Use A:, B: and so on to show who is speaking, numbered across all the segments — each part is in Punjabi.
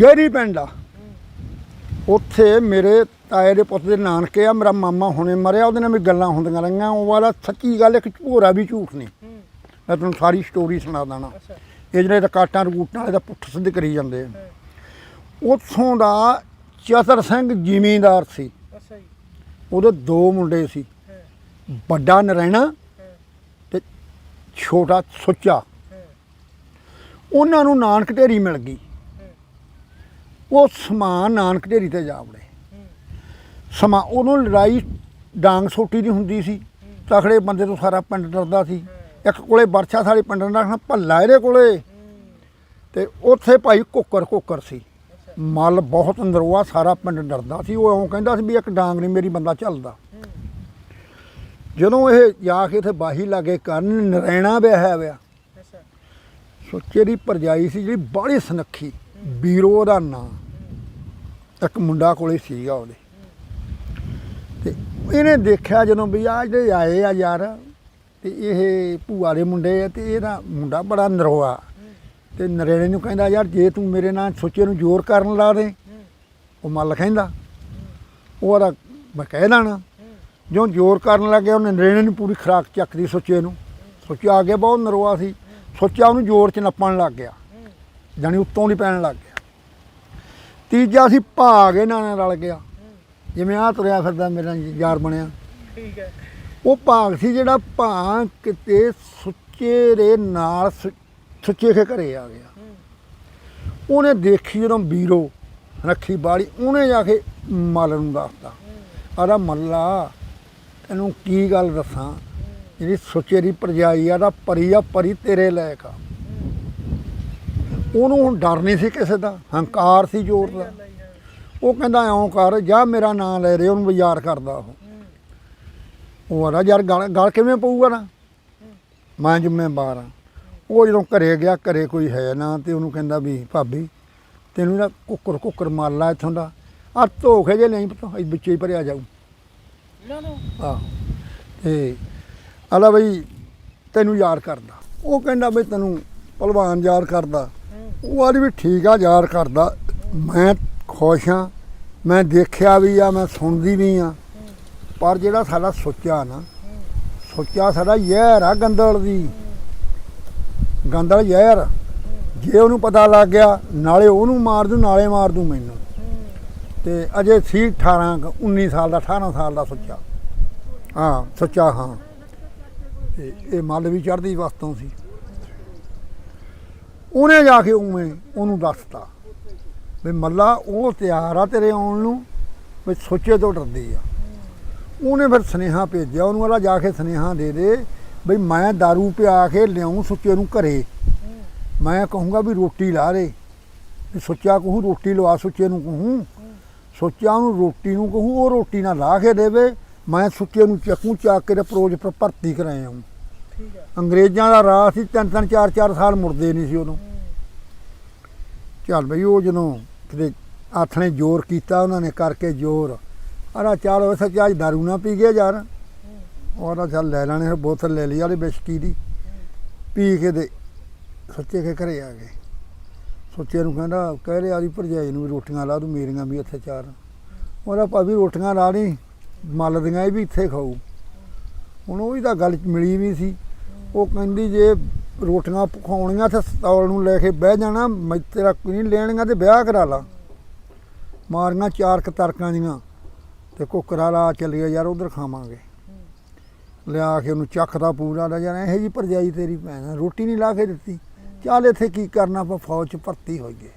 A: ਗਹਿਰੀ ਪਿੰਡ ਆ। ਉੱਥੇ ਮੇਰੇ ਤਾਏ ਦੇ ਪੁੱਤ ਦੇ ਨਾਨਕੇ ਆ, ਮੇਰਾ ਮਾਮਾ ਹੁਣੇ ਮਰਿਆ, ਉਹਦੇ ਨਾਲ ਵੀ ਗੱਲਾਂ ਹੁੰਦੀਆਂ ਰਹੀਆਂ। ਉਹ ਵਾਲਾ ਸੱਚੀ ਗੱਲ, ਇੱਕ ਭੋਰਾ ਵੀ ਝੂਠ ਨਹੀਂ। ਮੈਂ ਤੁਹਾਨੂੰ ਸਾਰੀ ਸਟੋਰੀ ਸੁਣਾ ਦੇਣਾ ਇਹ ਜਿਹੜੇ ਰਕਾਟਾਂ ਰਕੂਟਾਂ ਵਾਲੇ ਦਾ ਪੁੱਠ ਸਿੱਧ ਕਰੀ ਜਾਂਦੇ ਆ। ਉੱਥੋਂ ਦਾ ਚਤਰ ਸਿੰਘ ਜ਼ਿਮੀਂਦਾਰ ਸੀ।
B: ਅੱਛਾ ਜੀ
A: ਉਹਦੇ ਦੋ ਮੁੰਡੇ ਸੀ। ਵੱਡਾ ਨਰੈਣਾ
B: ਹਾਂ
A: ਤੇ ਛੋਟਾ ਸੁੱਚਾ। ਉਹਨਾਂ ਨੂੰ ਨਾਨਕ ਢੇਰੀ ਮਿਲ ਗਈ। ਉਹ ਸਮਾਨ ਨਾਨਕ ਢੇਰੀ ਤੇ ਜਾ ਵੜੇ। ਸਮਾਂ ਉਹਨੂੰ ਲੜਾਈ ਡਾਂਗ ਸੋਟੀ ਦੀ ਹੁੰਦੀ ਸੀ। ਤਖੜੇ ਬੰਦੇ ਤੋਂ ਸਾਰਾ ਪਿੰਡ ਡਰਦਾ ਸੀ। ਇੱਕ ਕੋਲੇ ਵਰਛਾ ਸਾਰੇ ਪਿੰਡ ਦਾ ਰੱਖਣਾ ਭੱਲਾ ਇਹਦੇ ਕੋਲੇ। ਤੇ ਉੱਥੇ ਭਾਈ ਕੁੱਕਰ ਕੁੱਕਰ ਸੀ। ਮਲ ਬਹੁਤ ਅੰਦਰੋਂ ਆ ਸਾਰਾ ਪਿੰਡ ਡਰਦਾ ਸੀ। ਉਹ ਇਉਂ ਕਹਿੰਦਾ ਸੀ ਵੀ ਇੱਕ ਡਾਂਗ ਨਹੀਂ ਮੇਰੀ ਬੰਦਾ ਚੱਲਦਾ। ਜਦੋਂ ਇਹ ਜਾ ਕੇ ਇੱਥੇ ਬਾਹੀ ਲਾਗੇ ਕਰਨ ਨਰੈਣਾ ਵਿਆਹਿਆ ਹੋਇਆ। ਸੁੱਚੇ ਦੀ ਪਰਜਾਈ ਸੀ ਜਿਹੜੀ ਬਾਹਲੀ ਸੁਨੱਖੀ। ਬੀਰੋ ਦਾ ਨਾਂ। ਇੱਕ ਮੁੰਡਾ ਕੋਲੇ ਸੀਗਾ ਉਹਦੇ। ਤੇ ਇਹਨੇ ਦੇਖਿਆ ਜਦੋਂ ਵੀ ਆ ਜਿਹੜੇ ਆਏ ਆ ਯਾਰ, ਤੇ ਇਹ ਭੂਆ ਦੇ ਮੁੰਡੇ ਆ ਤੇ ਇਹਦਾ ਮੁੰਡਾ ਬੜਾ ਨਰੋਆ। ਤੇ ਨਰੇਣੇ ਨੂੰ ਕਹਿੰਦਾ, ਯਾਰ, ਜੇ ਤੂੰ ਮੇਰੇ ਨਾਲ ਸੁੱਚੇ ਨੂੰ ਜ਼ੋਰ ਕਰਨ ਲਾ ਦੇ, ਉਹ ਮੱਲ ਕਹਿੰਦਾ। ਉਹ ਉਹਦਾ ਮੈਂ ਕਹਿ ਦੇਣਾ ਜੋ ਜ਼ੋਰ ਕਰਨ ਲੱਗਿਆ, ਉਹਨੇ ਨਰੇਣੇ ਨੂੰ ਪੂਰੀ ਖਰਾਕ ਚੱਕਦੀ ਸੁੱਚੇ ਨੂੰ। ਸੋਚਿਆ ਆ ਗਿਆ ਬਹੁਤ ਨਰੋਆ ਸੀ। ਸੋਚਿਆ ਉਹਨੂੰ ਜ਼ੋਰ 'ਚ ਨੱਪਣ ਲੱਗ ਗਿਆ। ਜਾਣੀ ਉੱਤੋਂ ਦੀ ਪੈਣ ਲੱਗ ਗਿਆ। ਤੀਜਾ ਸੀ ਭਾਗ ਇਹਨਾਂ ਨਾਲ ਰਲ ਗਿਆ। ਜਿਵੇਂ ਆ ਤੁਰਿਆ ਫਿਰਦਾ ਮੇਰਾ ਯਾਰ ਬਣਿਆ।
B: ਠੀਕ ਹੈ।
A: ਉਹ ਭਾਗ ਸੀ ਜਿਹੜਾ ਭਾਂ ਕਿਤੇ ਸੁੱਚੇ ਦੇ ਨਾਲ ਸੁੱਚੇ ਕੇ ਘਰੇ ਆ ਗਿਆ। ਉਹਨੇ ਦੇਖੀ ਜਦੋਂ ਬੀਰੋ ਰੱਖੀ ਬਾੜੀ ਉਹਨੇ ਜਾ ਕੇ ਮੱਲ ਨੂੰ ਦੱਸਤਾ। ਆਦਾ ਮੱਲਾ ਤੈਨੂੰ ਕੀ ਗੱਲ ਦੱਸਾਂ? ਜਿਹੜੀ ਸੁੱਚੇ ਦੀ ਪਰਜਾਈ ਆ ਦਾ ਪਰੀ ਆ ਪਰੀ ਤੇਰੇ ਲਾਇਕ ਆ। ਉਹਨੂੰ ਹੁਣ ਡਰ ਨਹੀਂ ਸੀ ਕਿਸੇ ਦਾ ਹੰਕਾਰ ਸੀ ਜ਼ੋਰ ਦਾ। ਉਹ ਕਹਿੰਦਾ ਐਂ ਕਰ ਜਾ ਮੇਰਾ ਨਾਂ ਲੈ ਰਹੇ ਉਹਨੂੰ ਬਾਜ਼ਾਰ ਕਰਦਾ ਉਹ। ਉਹ ਆਦਾ ਯਾਰ ਗਲ ਗਲ ਕਿਵੇਂ ਪਊਗਾ ਨਾ? ਮੈਂ ਜ਼ਿੰਮੇਵਾਰ ਆ। ਉਹ ਜਦੋਂ ਘਰੇ ਗਿਆ ਘਰੇ ਕੋਈ ਹੈ ਨਾ ਤੇ ਉਹਨੂੰ ਕਹਿੰਦਾ ਵੀ ਭਾਬੀ ਤੈਨੂੰ ਨਾ ਕੁੱਕਰ ਕੁੱਕਰ ਮਾਰ ਲਾ ਇੱਥੋਂ ਦਾ। ਆ ਧੋਖੇ ਜੇ ਨਹੀਂ ਪਤਾ ਇਹ ਵਿੱਚੇ ਹੀ ਭਰਿਆ ਜਾਊ। ਆਹ। ਤੇ ਆਲਾ ਬਈ ਤੈਨੂੰ ਯਾਦ ਕਰਦਾ। ਉਹ ਕਹਿੰਦਾ ਬਈ ਤੈਨੂੰ ਭਲਵਾਨ ਯਾਦ ਕਰਦਾ। ਉਹ ਆਲੀ ਵੀ ਠੀਕ ਆ ਯਾਰ ਕਰਦਾ। ਮੈਂ ਖੁਸ਼ ਹਾਂ ਮੈਂ ਦੇਖਿਆ ਵੀ ਆ ਮੈਂ ਸੁਣਦੀ ਵੀ ਆ। ਪਰ ਜਿਹੜਾ ਸਾਡਾ ਸੋਚਿਆ ਨਾ ਸੋਚਿਆ ਸਾਡਾ ਜ਼ਹਿਰ ਆ ਗੰਦਲ ਦੀ। ਗੰਦਲ ਜ਼ਹਿਰ। ਜੇ ਉਹਨੂੰ ਪਤਾ ਲੱਗ ਗਿਆ ਨਾਲੇ ਉਹਨੂੰ ਮਾਰ ਦੂ ਨਾਲੇ ਮਾਰ ਦੂ ਮੈਨੂੰ। ਤੇ ਅਜੇ ਸੀ 18 ਕੁ, 19 ਸਾਲ ਦਾ 18 ਸਾਲ ਦਾ ਸੁੱਚਾ ਹਾਂ ਸੁੱਚਾ ਹਾਂ। ਤੇ ਇਹ ਮੱਲ ਵੀ ਚੜਦੀ ਵਸਤੋਂ ਸੀ। ਉਹਨੇ ਜਾ ਕੇ ਉਵੇਂ ਉਹਨੂੰ ਦੱਸਤਾ ਵੀ ਮੱਲਾ ਉਹ ਤਿਆਰ ਆ ਤੇਰੇ ਆਉਣ ਨੂੰ, ਵੀ ਸੁੱਚੇ ਤੋਂ ਡਰਦੀ ਆ। ਉਹਨੇ ਫਿਰ ਸੁਨੇਹਾ ਭੇਜਿਆ, ਉਹਨੂੰ ਵਾਲਾ ਜਾ ਕੇ ਸੁਨੇਹਾ ਦੇ ਦੇ ਬਈ ਮੈਂ दारू ਪਿਆ ਕੇ ਲਿਆਉਂ ਸੁੱਚੇ ਨੂੰ ਘਰੇ। ਮੈਂ ਕਹੂੰਗਾ ਵੀ ਰੋਟੀ ਲਾ ਦੇ। ਵੀ ਸੁੱਚਾ ਕਹੂੰ, ਰੋਟੀ ਲਵਾ ਸੁੱਚੇ ਨੂੰ ਕਹੂੰ। ਸੋਚਿਆ ਉਹਨੂੰ ਰੋਟੀ ਨੂੰ ਕਹੂੰ, ਉਹ ਰੋਟੀ ਨਾ ਲਾ ਕੇ ਦੇਵੇ। ਮੈਂ ਸੁੱਚੇ ਨੂੰ ਚੱਕੂ, ਚੱਕ ਕੇ ਰੋਜ਼ ਪਰ ਭਰਤੀ ਕਰਾਇਆ ਹੂੰ
B: ਠੀਕ ਹੈ
A: ਅੰਗਰੇਜ਼ਾਂ ਦਾ ਰਾਹ ਸੀ, ਤਿੰਨ ਤਿੰਨ, ਚਾਰ ਚਾਰ ਸਾਲ ਮੁੜਦੇ ਨਹੀਂ ਸੀ ਉਦੋਂ। ਚੱਲ ਬਈ ਉਹ ਜਦੋਂ ਕਿਤੇ ਆਥਣੇ ਜ਼ੋਰ ਕੀਤਾ, ਉਹਨਾਂ ਨੇ ਕਰਕੇ ਜ਼ੋਰ। ਅਰਾ ਚੱਲ ਉਹ ਸੱਚਾ ਅੱਜ ਦਾਰੂ ਨਾ ਪੀ ਗਿਆ ਯਾਰ। ਉਹਦਾ ਚੱਲ ਲੈ ਲੈਣੇ ਫਿਰ ਬੋਤਲ ਲੈ ਲਈ ਵਾਲੀ ਬਿਸਕੀ ਦੀ। ਪੀ ਕੇ ਦੇ ਸੱਚੇ ਕੇ ਘਰੇ ਆ ਗਏ। ਸੱਚੇ ਨੂੰ ਕਹਿੰਦਾ, ਕਹਿ ਰਿਹਾ ਆਦੀ ਭਰਜਾਈ ਨੂੰ ਵੀ ਰੋਟੀਆਂ ਲਾ ਦੂੰ, ਮੇਰੀਆਂ ਵੀ ਇੱਥੇ ਚਾਰ। ਉਹਦਾ ਭਾਵੇਂ ਰੋਟੀਆਂ ਲਾ ਨਹੀਂ ਮੱਲ ਦੀਆਂ ਇਹ ਵੀ ਇੱਥੇ ਖਾਊ। ਹੁਣ ਉਹਦੀ ਤਾਂ ਗੱਲ ਮਿਲੀ ਵੀ ਸੀ। ਉਹ ਕਹਿੰਦੀ ਜੇ ਰੋਟੀਆਂ ਪਕਾਉਣੀਆਂ ਤੇ ਸਤੌਲ ਨੂੰ ਲੈ ਕੇ ਬਹਿ ਜਾਣਾ, ਮੈਂ ਤੇਰਾ ਕੋਈ ਨਹੀਂ ਲੈਣੀਆਂ ਤੇ ਵਿਆਹ ਕਰਾ ਲਾ। ਮਾਰੀਆਂ ਚਾਰ ਕਤਰਕਾਂ ਦੀਆਂ ਤੇ ਕੁੱਕਰਾ ਲਾ ਚੱਲੀਏ ਯਾਰ ਉਧਰ ਖਾਵਾਂਗੇ। ਲਿਆ ਕੇ ਉਹਨੂੰ ਚੱਕਦਾ ਪੂਰਾ ਦਾ ਯਾਰ ਇਹੋ ਜੀ ਭਰਜਾਈ ਤੇਰੀ ਭੈਣ ਰੋਟੀ ਨਹੀਂ ਲਾ ਕੇ ਦਿੱਤੀ। ਚੱਲ ਇੱਥੇ ਕੀ ਕਰਨਾ, ਆਪਾਂ ਫੌਜ ਚ ਭਰਤੀ ਹੋਈਏ।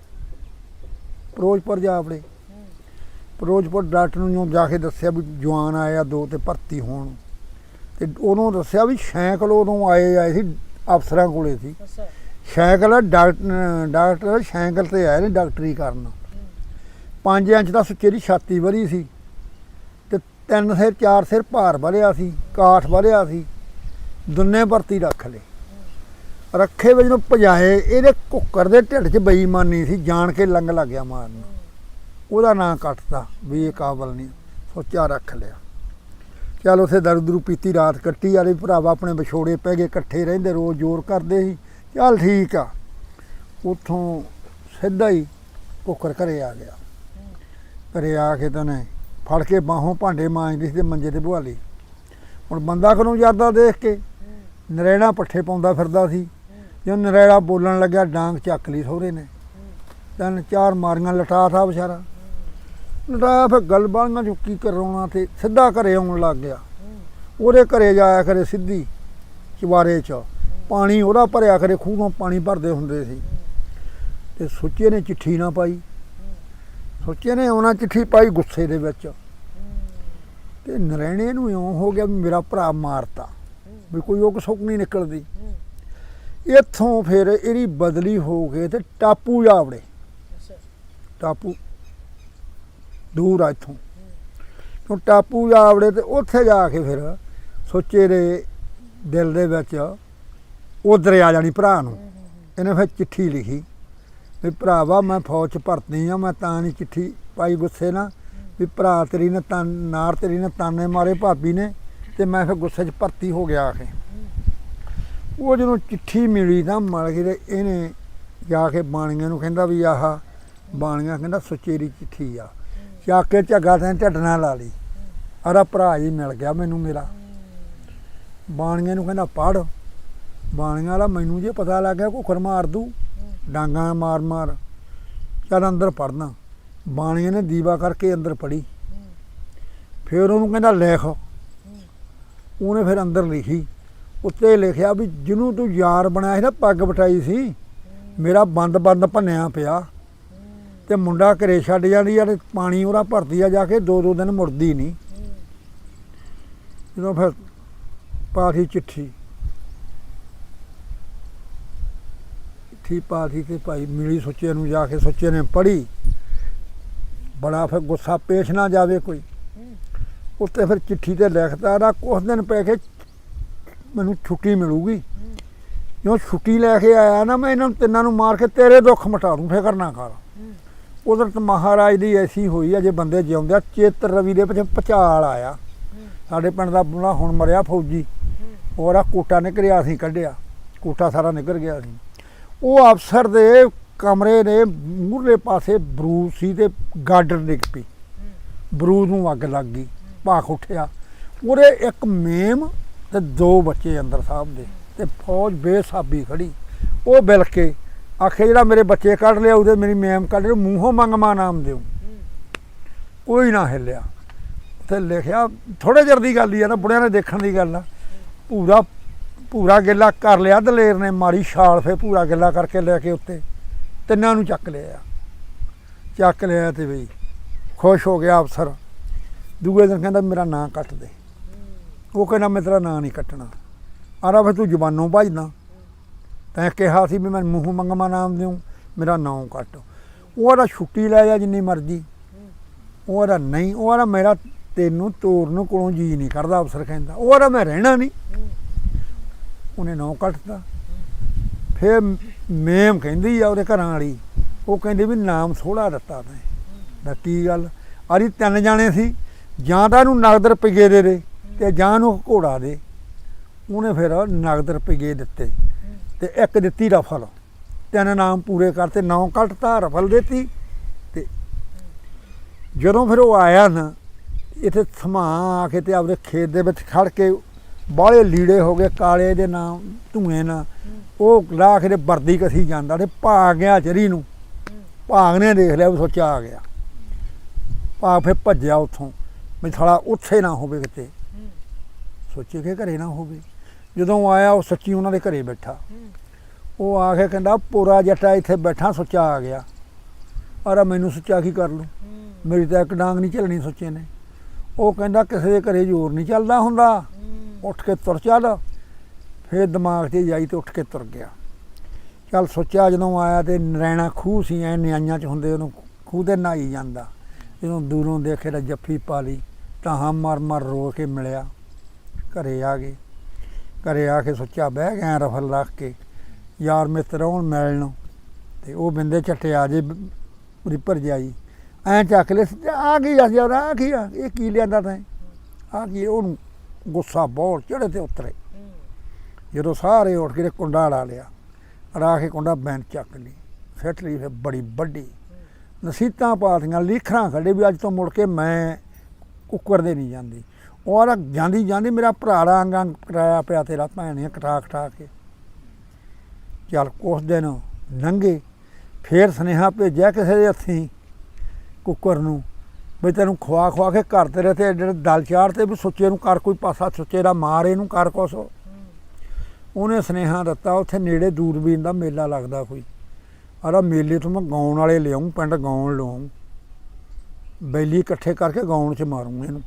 A: ਫਿਰੋਜ਼ਪੁਰ ਜਾ ਆਪਣੇ ਫਿਰੋਜ਼ਪੁਰ ਡਾਕਟਰ ਨੂੰ ਜਾ ਕੇ ਦੱਸਿਆ ਵੀ ਜਵਾਨ ਆਇਆ ਦੋ ਤੇ ਭਰਤੀ ਹੋਣ। ਤੇ ਉਹਨੂੰ ਦੱਸਿਆ ਵੀ ਸਾਈਕਲ ਉਦੋਂ ਆਏ ਆਏ ਸੀ ਅਫਸਰਾਂ ਕੋਲੇ ਸੀ।
B: ਅੱਛਾ।
A: ਸਾਈਕਲ ਡਾਕਟਰ ਡਾਕਟਰ ਸਾਈਕਲ ਤੇ ਆਏ ਨੇ ਡਾਕਟਰੀ ਕਰਨ। 5 ਇੰਚ ਦਾ ਸੁੱਚੇ ਦੀ ਛਾਤੀ ਵਰੀ ਸੀ ਤੇ ਤਿੰਨ ਸਿਰ ਚਾਰ ਸਿਰ ਭਾਰ ਭਰਿਆ ਸੀ ਕਾਠ ਭਰਿਆ ਸੀ ਦੁੰਨੇ ਭਰਤੀ ਰੱਖ ਲਏ। ਰੱਖੇ ਵਿੱਚ ਨੂੰ ਭਜਾਏ ਇਹਦੇ ਕੁੱਕਰ ਦੇ ਢਿੱਡ 'ਚ ਬੇਈਮਾਨੀ ਸੀ ਜਾਣ ਕੇ ਲੰਗ ਲੱਗ ਗਿਆ ਮਾਰਨ। ਉਹਦਾ ਨਾਂ ਕੱਟਦਾ ਵੀ ਇਹ ਕਾਬਲ ਨਹੀਂ ਸੋਚਿਆ ਰੱਖ ਲਿਆ। ਚੱਲ ਉਥੇ ਦਰੂ ਦਰੂ ਪੀਤੀ, ਰਾਤ ਕੱਟੀ ਵਾਲੇ ਭਰਾਵਾ ਆਪਣੇ ਵਿਛੋੜੇ ਪੈ ਗਏ, ਇਕੱਠੇ ਰਹਿੰਦੇ, ਰੋਜ਼ ਜ਼ੋਰ ਕਰਦੇ ਸੀ। ਚੱਲ ਠੀਕ ਆ। ਉਥੋਂ ਸਿੱਧਾ ਹੀ ਕੁੱਕਰ ਘਰੇ ਆ ਗਿਆ। ਘਰੇ ਆ ਕੇ ਤਾਂ ਨੇ ਫੜ ਕੇ ਬਾਹੋਂ ਭਾਂਡੇ ਮਾਂਜਦੀ ਸੀ ਤੇ ਮੰਜੇ ਤੇ ਬੁਹਾਲੀ। ਹੁਣ ਬੰਦਾ ਕੋਲੋਂ ਜਾਂਦਾ ਦੇਖ ਕੇ? ਨਰੈਣਾ ਪੱਠੇ ਪਾਉਂਦਾ ਫਿਰਦਾ ਸੀ। ਜਦੋਂ ਨਰੈਣਾ ਬੋਲਣ ਲੱਗਿਆ, ਡਾਂਗ ਚੱਕ ਲਈ ਸਹੁਰੇ ਨੇ। ਤਿੰਨ ਚਾਰ ਮਾਰੀਆਂ ਲਟਾਤਾ ਵਿਚਾਰਾ। ਲਟਾਇਆ ਫਿਰ ਗੱਲ ਬਾਲੀਆਂ ਚੋਂ ਕੀ ਕਰਾਉਣਾ ਤੇ ਸਿੱਧਾ ਘਰੇ ਆਉਣ ਲੱਗ ਗਿਆ। ਉਹਦੇ ਘਰੇ ਜਾਇਆ ਕਰੇ ਸਿੱਧੀ ਚਵਾਰੇ 'ਚ। ਪਾਣੀ ਉਹਦਾ ਭਰਿਆ ਕਰੇ ਖੂਹ ਤੋਂ ਪਾਣੀ ਭਰਦੇ ਹੁੰਦੇ ਸੀ। ਤੇ ਸੁੱਚੇ ਨੇ ਚਿੱਠੀ ਨਾ ਪਾਈ। ਸੁੱਚੇ ਨੇ ਉਹਨਾਂ ਚਿੱਠੀ ਪਾਈ ਗੁੱਸੇ ਦੇ ਵਿੱਚ। ਤੇ ਨਰੈਣੇ ਨੂੰ ਇਉਂ ਹੋ ਗਿਆ ਵੀ ਮੇਰਾ ਭਰਾ ਮਾਰਤਾ ਵੀ ਕੋਈ ਉਹ ਸੁੱਕ ਨਹੀਂ ਨਿਕਲਦੀ। ਇੱਥੋਂ ਫਿਰ ਇਹਦੀ ਬਦਲੀ ਹੋ ਕੇ ਤੇ ਟਾਪੂ ਜਾਵੜੇ। ਟਾਪੂ ਦੂਰ ਆ ਇੱਥੋਂ। ਉਹ ਟਾਪੂ ਜਾਵੜੇ ਤੇ ਉੱਥੇ ਜਾ ਕੇ ਫਿਰ ਸੋਚੇ ਦੇ ਦਿਲ ਦੇ ਵਿੱਚ ਉਧਰ ਆ ਜਾਣੀ ਭਰਾ ਨੂੰ। ਇਹਨੇ ਫਿਰ ਚਿੱਠੀ ਲਿਖੀ ਵੀ ਭਰਾਵਾ ਮੈਂ ਫੌਜ ਚ ਭਰਤੀ ਆ, ਮੈਂ ਤਾਂ ਨਹੀਂ ਚਿੱਠੀ ਪਾਈ ਗੁੱਸੇ ਨਾਲ ਵੀ ਭਰਾ ਤੇਰੀ ਨੇ ਤਾਂ, ਨਾਰ ਤੇਰੀ ਨੇ ਤਾਨੇ ਮਾਰੇ ਭਾਬੀ ਨੇ ਤੇ ਮੈਂ ਫਿਰ ਗੁੱਸੇ 'ਚ ਭਰਤੀ ਹੋ ਗਿਆ ਆ ਕੇ ਉਹ ਜਦੋਂ ਚਿੱਠੀ ਮਿਲੀ ਤਾਂ ਮਲ ਕੇ ਇਹਨੇ ਜਾ ਕੇ ਬਾਣੀਆਂ ਨੂੰ ਕਹਿੰਦਾ ਵੀ ਆਹ, ਬਾਣੀਆਂ ਕਹਿੰਦਾ ਸੁਚੇਰੀ ਚਿੱਠੀ ਆ। ਚੱਕ ਕੇ ਝੱਗਾ ਤੇ ਢੱਡਣਾ ਲਾ ਲਈ। ਅਰਾ ਭਰਾ ਹੀ ਮਿਲ ਗਿਆ ਮੈਨੂੰ ਮੇਰਾ। ਬਾਣੀਆਂ ਨੂੰ ਕਹਿੰਦਾ ਪੜ ਬਾਣੀਆਂ ਵਾਲਾ ਮੈਨੂੰ ਜੇ ਪਤਾ ਲੱਗ ਗਿਆ ਕੁੱਖਰ ਮਾਰ ਦੂ। ਡਾਂਗਾ ਮਾਰ ਮਾਰ। ਚੱਲ ਅੰਦਰ ਪੜਨਾ ਬਾਣੀਆਂ ਨੇ ਦੀਵਾ ਕਰਕੇ ਅੰਦਰ ਪੜੀ ਫਿਰ ਉਹਨੂੰ ਕਹਿੰਦਾ, ਲਿਖ। ਉਹਨੇ ਫਿਰ ਅੰਦਰ ਲਿਖੀ। ਉੱਤੇ ਲਿਖਿਆ ਵੀ, ਜਿਹਨੂੰ ਤੂੰ ਯਾਰ ਬਣਾਇਆ ਸੀ ਨਾ, ਪੱਗ ਬਟਾਈ ਸੀ, ਮੇਰਾ ਬੰਦ ਬੰਦ ਭੰਨਿਆ ਪਿਆ। ਤੇ ਮੁੰਡਾ ਘਰੇ ਛੱਡ ਜਾਂਦੀ ਆ ਤੇ ਪਾਣੀ ਉਹਦਾ ਭਰਦੀ ਆ ਜਾ ਕੇ ਦੋ ਦੋ ਦਿਨ ਮੁੜਦੀ ਨਹੀਂ। ਜਦੋਂ ਫਿਰ ਪਾਠੀ ਚਿੱਠੀ। ਚਿੱਠੀ ਪਾਠੀ ਤੇ ਭਾਈ ਮਿਲੀ ਸੁੱਚੇ ਨੂੰ ਜਾ ਕੇ ਸੁੱਚੇ ਨੇ ਪੜ੍ਹੀ। ਬੜਾ ਫਿਰ ਗੁੱਸਾ ਪੇਸ਼ ਨਾ ਜਾਵੇ ਕੋਈ। ਉੱਤੇ ਫਿਰ ਚਿੱਠੀ ਤੇ ਲਿਖਦਾ ਨਾ ਕੁਝ ਦਿਨ ਪੈ ਕੇ ਮੈਨੂੰ ਛੁੱਟੀ ਮਿਲੂਗੀ। ਜੋ ਛੁੱਟੀ ਲੈ ਕੇ ਆਇਆ ਨਾ ਮੈਂ ਇਹਨਾਂ ਨੂੰ ਤਿੰਨਾਂ ਨੂੰ ਮਾਰ ਕੇ ਤੇਰੇ ਦੁੱਖ ਮਿਟਾ ਦੂੰ ਫਿਕਰ ਨਾ ਕਰ। ਕੁਦਰਤ ਮਹਾਰਾਜ ਦੀ ਐਸੀ ਹੋਈ ਆ, ਜੇ ਬੰਦੇ ਜਿਉਂਦੇ ਆ, ਚੇਤਰ ਰਵੀ ਦੇ ਪਿੱਛੇ ਪਚਾਲ ਆਇਆ। ਸਾਡੇ ਪਿੰਡ ਦਾ ਬੁਲਾ ਹੁਣ ਮਰਿਆ ਫੌਜੀ। ਹੋਰ ਆ ਕੋਟਾ ਨਿਕਲਿਆ ਸੀ ਕੱਢਿਆ। ਕੋਟਾ ਸਾਰਾ ਨਿਕਲ ਗਿਆ ਸੀ। ਉਹ ਅਫਸਰ ਦੇ ਕਮਰੇ ਦੇ ਮੂਹਰੇ ਪਾਸੇ ਬਰੂਦ ਸੀ ਤੇ ਗਾਡਰ ਡਿੱਗ ਪਈ। ਬਰੂਦ ਨੂੰ ਅੱਗ ਲੱਗ ਗਈ। ਭਾਖ ਉੱਠਿਆ। ਉਹਦੇ ਇੱਕ ਮੇਮ ਤੇ ਦੋ ਬੱਚੇ ਅੰਦਰ ਸਾਹਿਬ ਦੇ ਤੇ ਫੌਜ ਬੇਸਾਬੀ ਖੜੀ। ਉਹ ਬਿਲ ਕੇ ਆਖੇ ਜਿਹੜਾ ਮੇਰੇ ਬੱਚੇ ਕੱਢ ਲਿਆ, ਉਹਦੇ ਮੇਰੀ ਮੈਮ ਕੱਢ ਲਿਆ, ਮੂੰਹੋਂ ਮੰਗਮਾ ਨਾਮ ਦਿਓ ਕੋਈ ਨਾ ਹਿੱਲਿਆ। ਤੇ ਲਿਖਿਆ ਥੋੜੇ ਚਿਰ ਦੀ ਗੱਲ ਹੀ ਆ ਨਾ, ਬੁੜਿਆਂ ਨੇ ਦੇਖਣ ਦੀ ਗੱਲ ਆ। ਪੂਰਾ ਪੂਰਾ ਗਿੱਲਾ ਕਰ ਲਿਆ ਦਲੇਰ ਨੇ ਮਾਰੀ ਛਾਲ ਫੇ ਪੂਰਾ ਗਿੱਲਾ ਕਰਕੇ ਲੈ ਕੇ ਉੱਤੇ, ਤਿੰਨਾਂ ਨੂੰ ਚੱਕ ਲਿਆ। ਚੱਕ ਲਿਆ ਤੇ ਬਈ, ਖੁਸ਼ ਹੋ ਗਿਆ ਅਫਸਰ। ਦੂਏ ਦਿਨ ਕਹਿੰਦਾ, ਮੇਰਾ ਨਾਂ ਕੱਟ ਦੇ। ਉਹ ਕਹਿੰਦਾ, ਮੈਂ ਤੇਰਾ ਨਾਂ ਨਹੀਂ ਕੱਟਣਾ। ਆਰਾ ਫਿਰ ਤੂੰ ਜ਼ਬਾਨੋਂ ਭਜਦਾ। ਤੈਂ ਕਿਹਾ ਸੀ ਵੀ ਮੈਂ ਮੂੰਹ ਮੰਗਮਾ ਨਾਮ ਦਿਉ ਮੇਰਾ ਨਾਂ ਕੱਟ। ਉਹ ਆਦਾ ਛੁੱਟੀ ਲੈ ਜਾ ਜਿੰਨੀ ਮਰਜ਼ੀ। ਉਹ ਆਦਾ ਨਹੀਂ, ਉਹ ਆਦਾ ਮੇਰਾ ਤੈਨੂੰ ਤੋਰਨ ਨੂੰ ਕੋਲੋਂ ਜੀ ਨਹੀਂ ਕਰਦਾ ਅਫਸਰ ਕਹਿੰਦਾ ਉਹਦਾ ਮੈਂ ਰਹਿਣਾ ਨਹੀਂ। ਉਹਨੇ ਨਾਂ ਕੱਟਦਾ ਫਿਰ ਮੇਮ ਕਹਿੰਦੀ ਆ ਉਹਦੇ ਘਰਾਂ ਵਾਲੀ, ਉਹ ਕਹਿੰਦੀ ਵੀ ਨਾਮ ਥੋੜਾ ਦਿੱਤਾ ਤੈਂ। ਦਾ ਕੀ ਗੱਲ? ਆਰੀ ਤਿੰਨ ਜਾਣੇ ਸੀ। ਜਾਂ ਤਾਂ ਇਹਨੂੰ ਨਗਦ ਰੁਪਏ ਦੇ ਦੇ ਤੇ ਜਾਂ ਨੂੰ ਘੋੜਾ ਦੇ। ਉਹਨੇ ਫਿਰ ਨਗਦ ਰੁਪਈਏ ਦਿੱਤੇ। ਤੇ ਇੱਕ ਦਿੱਤੀ ਰਫਲ। ਤਿੰਨ ਨਾਮ ਪੂਰੇ ਕਰਤੇ, ਨੌ ਕੱਟਤਾ ਰਫਲ ਦਿੱਤੀ। ਤੇ ਜਦੋਂ ਫਿਰ ਉਹ ਆਇਆ ਨਾ, ਇੱਥੇ ਸਮਾ ਆ ਕੇ ਤੇ ਆਪਦੇ ਖੇਤ ਦੇ ਵਿੱਚ ਖੜ ਕੇ ਬਾਹਲੇ ਲੀੜੇ ਹੋ ਗਏ, ਕਾਲੇ ਦੇ ਨਾਮ, ਧੂਏ ਨਾਲ। ਉਹ ਲਾਖ ਦੇ ਵਰਦੀ ਕਸੀ ਜਾਂਦਾ ਤੇ ਭਾਗ ਗਿਆ ਚਰੀ ਨੂੰ। ਭਾਗ ਨੇ ਦੇਖ ਲਿਆ ਵੀ ਸੋਚਿਆ ਆ ਗਿਆ। ਭਾਗ ਫਿਰ ਭੱਜਿਆ ਉੱਥੋਂ। ਵੀ ਥੜਾ ਉੱਥੇ ਨਾ ਹੋਵੇ ਕਿਤੇ। ਸੋਚੇ ਕਿ ਘਰੇ ਨਾ ਹੋਵੇ। ਜਦੋਂ ਆਇਆ, ਉਹ ਸੱਚੀ ਉਹਨਾਂ ਦੇ ਘਰੇ ਬੈਠਾ। ਉਹ ਆ ਕੇ ਕਹਿੰਦਾ, ਪੂਰਾ ਜੱਟਾ ਇੱਥੇ ਬੈਠਾ, ਸੁੱਚਾ ਆ ਗਿਆ। ਅਰੇ ਮੈਨੂੰ ਸੁੱਚਾ ਕੀ ਕਰ ਲੂੰ ਮੇਰੀ ਤਾਂ ਇੱਕ ਡਾਂਗ ਨਹੀਂ ਚੱਲਣੀ ਸੁੱਚੇ ਨੇ। ਉਹ ਕਹਿੰਦਾ, ਕਿਸੇ ਦੇ ਘਰੇ ਜ਼ੋਰ ਨਹੀਂ ਚੱਲਦਾ ਹੁੰਦਾ। ਉੱਠ ਕੇ ਤੁਰ ਚੱਲ। ਫੇਰ ਦਿਮਾਗ 'ਤੇ ਜਾਈ ਤੇ ਉੱਠ ਕੇ ਤੁਰ ਗਿਆ। ਚੱਲ ਸੋਚਿਆ ਜਦੋਂ ਆਇਆ ਤੇ ਨਰੈਣਾ ਖੂਹ ਸੀ, ਐ ਨਿਆਈਆਂ 'ਚ ਹੁੰਦੇ ਉਹਨੂੰ ਖੂਹ ਤੇ ਨਹਾਈ ਜਾਂਦਾ। ਜਦੋਂ ਦੂਰੋਂ ਦੇਖੇ ਤਾਂ ਜੱਫੀ ਪਾ ਲਈ, ਤਾਂ ਹਾਂ ਮਰ ਮਰ ਰੋ ਕੇ ਮਿਲਿਆ। ਘਰੇ ਆ ਗਏ। ਘਰੇ ਆ ਕੇ ਸੋਚਿਆ ਬਹਿ ਗਿਆ ਰਫਲ ਰੱਖ ਕੇ, ਯਾਰ ਮਿੱਤਰ, ਆਉਣ ਮਿਲਣ ਤੇ ਉਹ ਬਿੰਦੇ ਚੱਟੇ ਆ ਜੇ, ਉਹਦੀ ਭਰਜਾਈ। ਐਂ ਚੱਕ ਲੈ ਆ ਕੀ ਆ ਯਾਰ, ਆ ਕੀ ਆ? ਇਹ ਕੀ ਲਿਆਂਦਾ ਤੈਂ? ਆ ਕੀ ਉਹਨੂੰ ਗੁੱਸਾ ਬਹੁਤ ਚੜੇ ਤੇ ਉਤਰੇ। ਜਦੋਂ ਸਾਰੇ ਉੱਠ ਕੇ ਕੁੰਡਾ ਲਾ ਲਿਆ ਰਾ ਕੇ ਕੁੰਡਾ ਬੈਂਚ ਚੱਕ ਲਈ ਫਿੱਟ ਲਈ, ਫਿਰ ਬੜੀ ਵੱਡੀ। ਨਸੀਤਾਂ ਪਾਤੀਆਂ ਲੀਖਰਾਂ ਖੜੇ ਵੀ ਅੱਜ ਤੋਂ ਮੁੜ ਕੇ ਮੈਂ ਕੁੱਕਰ ਦੇ ਨਹੀਂ ਜਾਂਦੀ। ਔਰ ਜਾਂਦੀ ਜਾਂਦੀ ਮੇਰਾ ਭਰਾ ਦਾ ਅੰਗ ਅੰਗ ਕਰਾਇਆ ਪਿਆ ਤੇਰਾ ਭੈਣ ਨੇ ਕਟਾ ਕਟਾ ਕੇ। ਚੱਲ ਉਸ ਦਿਨ ਲੰਘੇ, ਫੇਰ ਸੁਨੇਹਾ ਭੇਜਿਆ ਕਿਸੇ ਦੇ ਹੱਥੀਂ ਕੁੱਕਰ ਨੂੰ ਵੀ ਤੈਨੂੰ ਖਵਾ ਖਵਾ ਕੇ ਘਰ ਤੇਰੇ ਤੇ ਜਿਹੜੇ ਦਲ ਚਾੜ ਤੇ ਵੀ ਸੁੱਚੇ ਨੂੰ ਕਰ, ਕੋਈ ਪਾਸਾ ਸੁੱਚੇ ਦਾ ਮਾਰ ਇਹਨੂੰ ਕਰ ਕੁਛ। ਉਹਨੇ ਸੁਨੇਹਾ ਦਿੱਤਾ, ਉੱਥੇ ਨੇੜੇ ਦੂਰਬੀਨ ਦਾ ਮੇਲਾ ਲੱਗਦਾ ਕੋਈ। ਆਰਾ ਮੇਲੇ ਤੋਂ ਮੈਂ ਗਾਉਣ ਵਾਲੇ ਲਿਆਉਂ ਪਿੰਡ ਗਾਉਣ ਲਿਆਉਂ ਬੈਲੀ ਇਕੱਠੇ ਕਰਕੇ ਗਾਉਣ 'ਚ ਮਾਰੂੰ ਇਹਨੂੰ।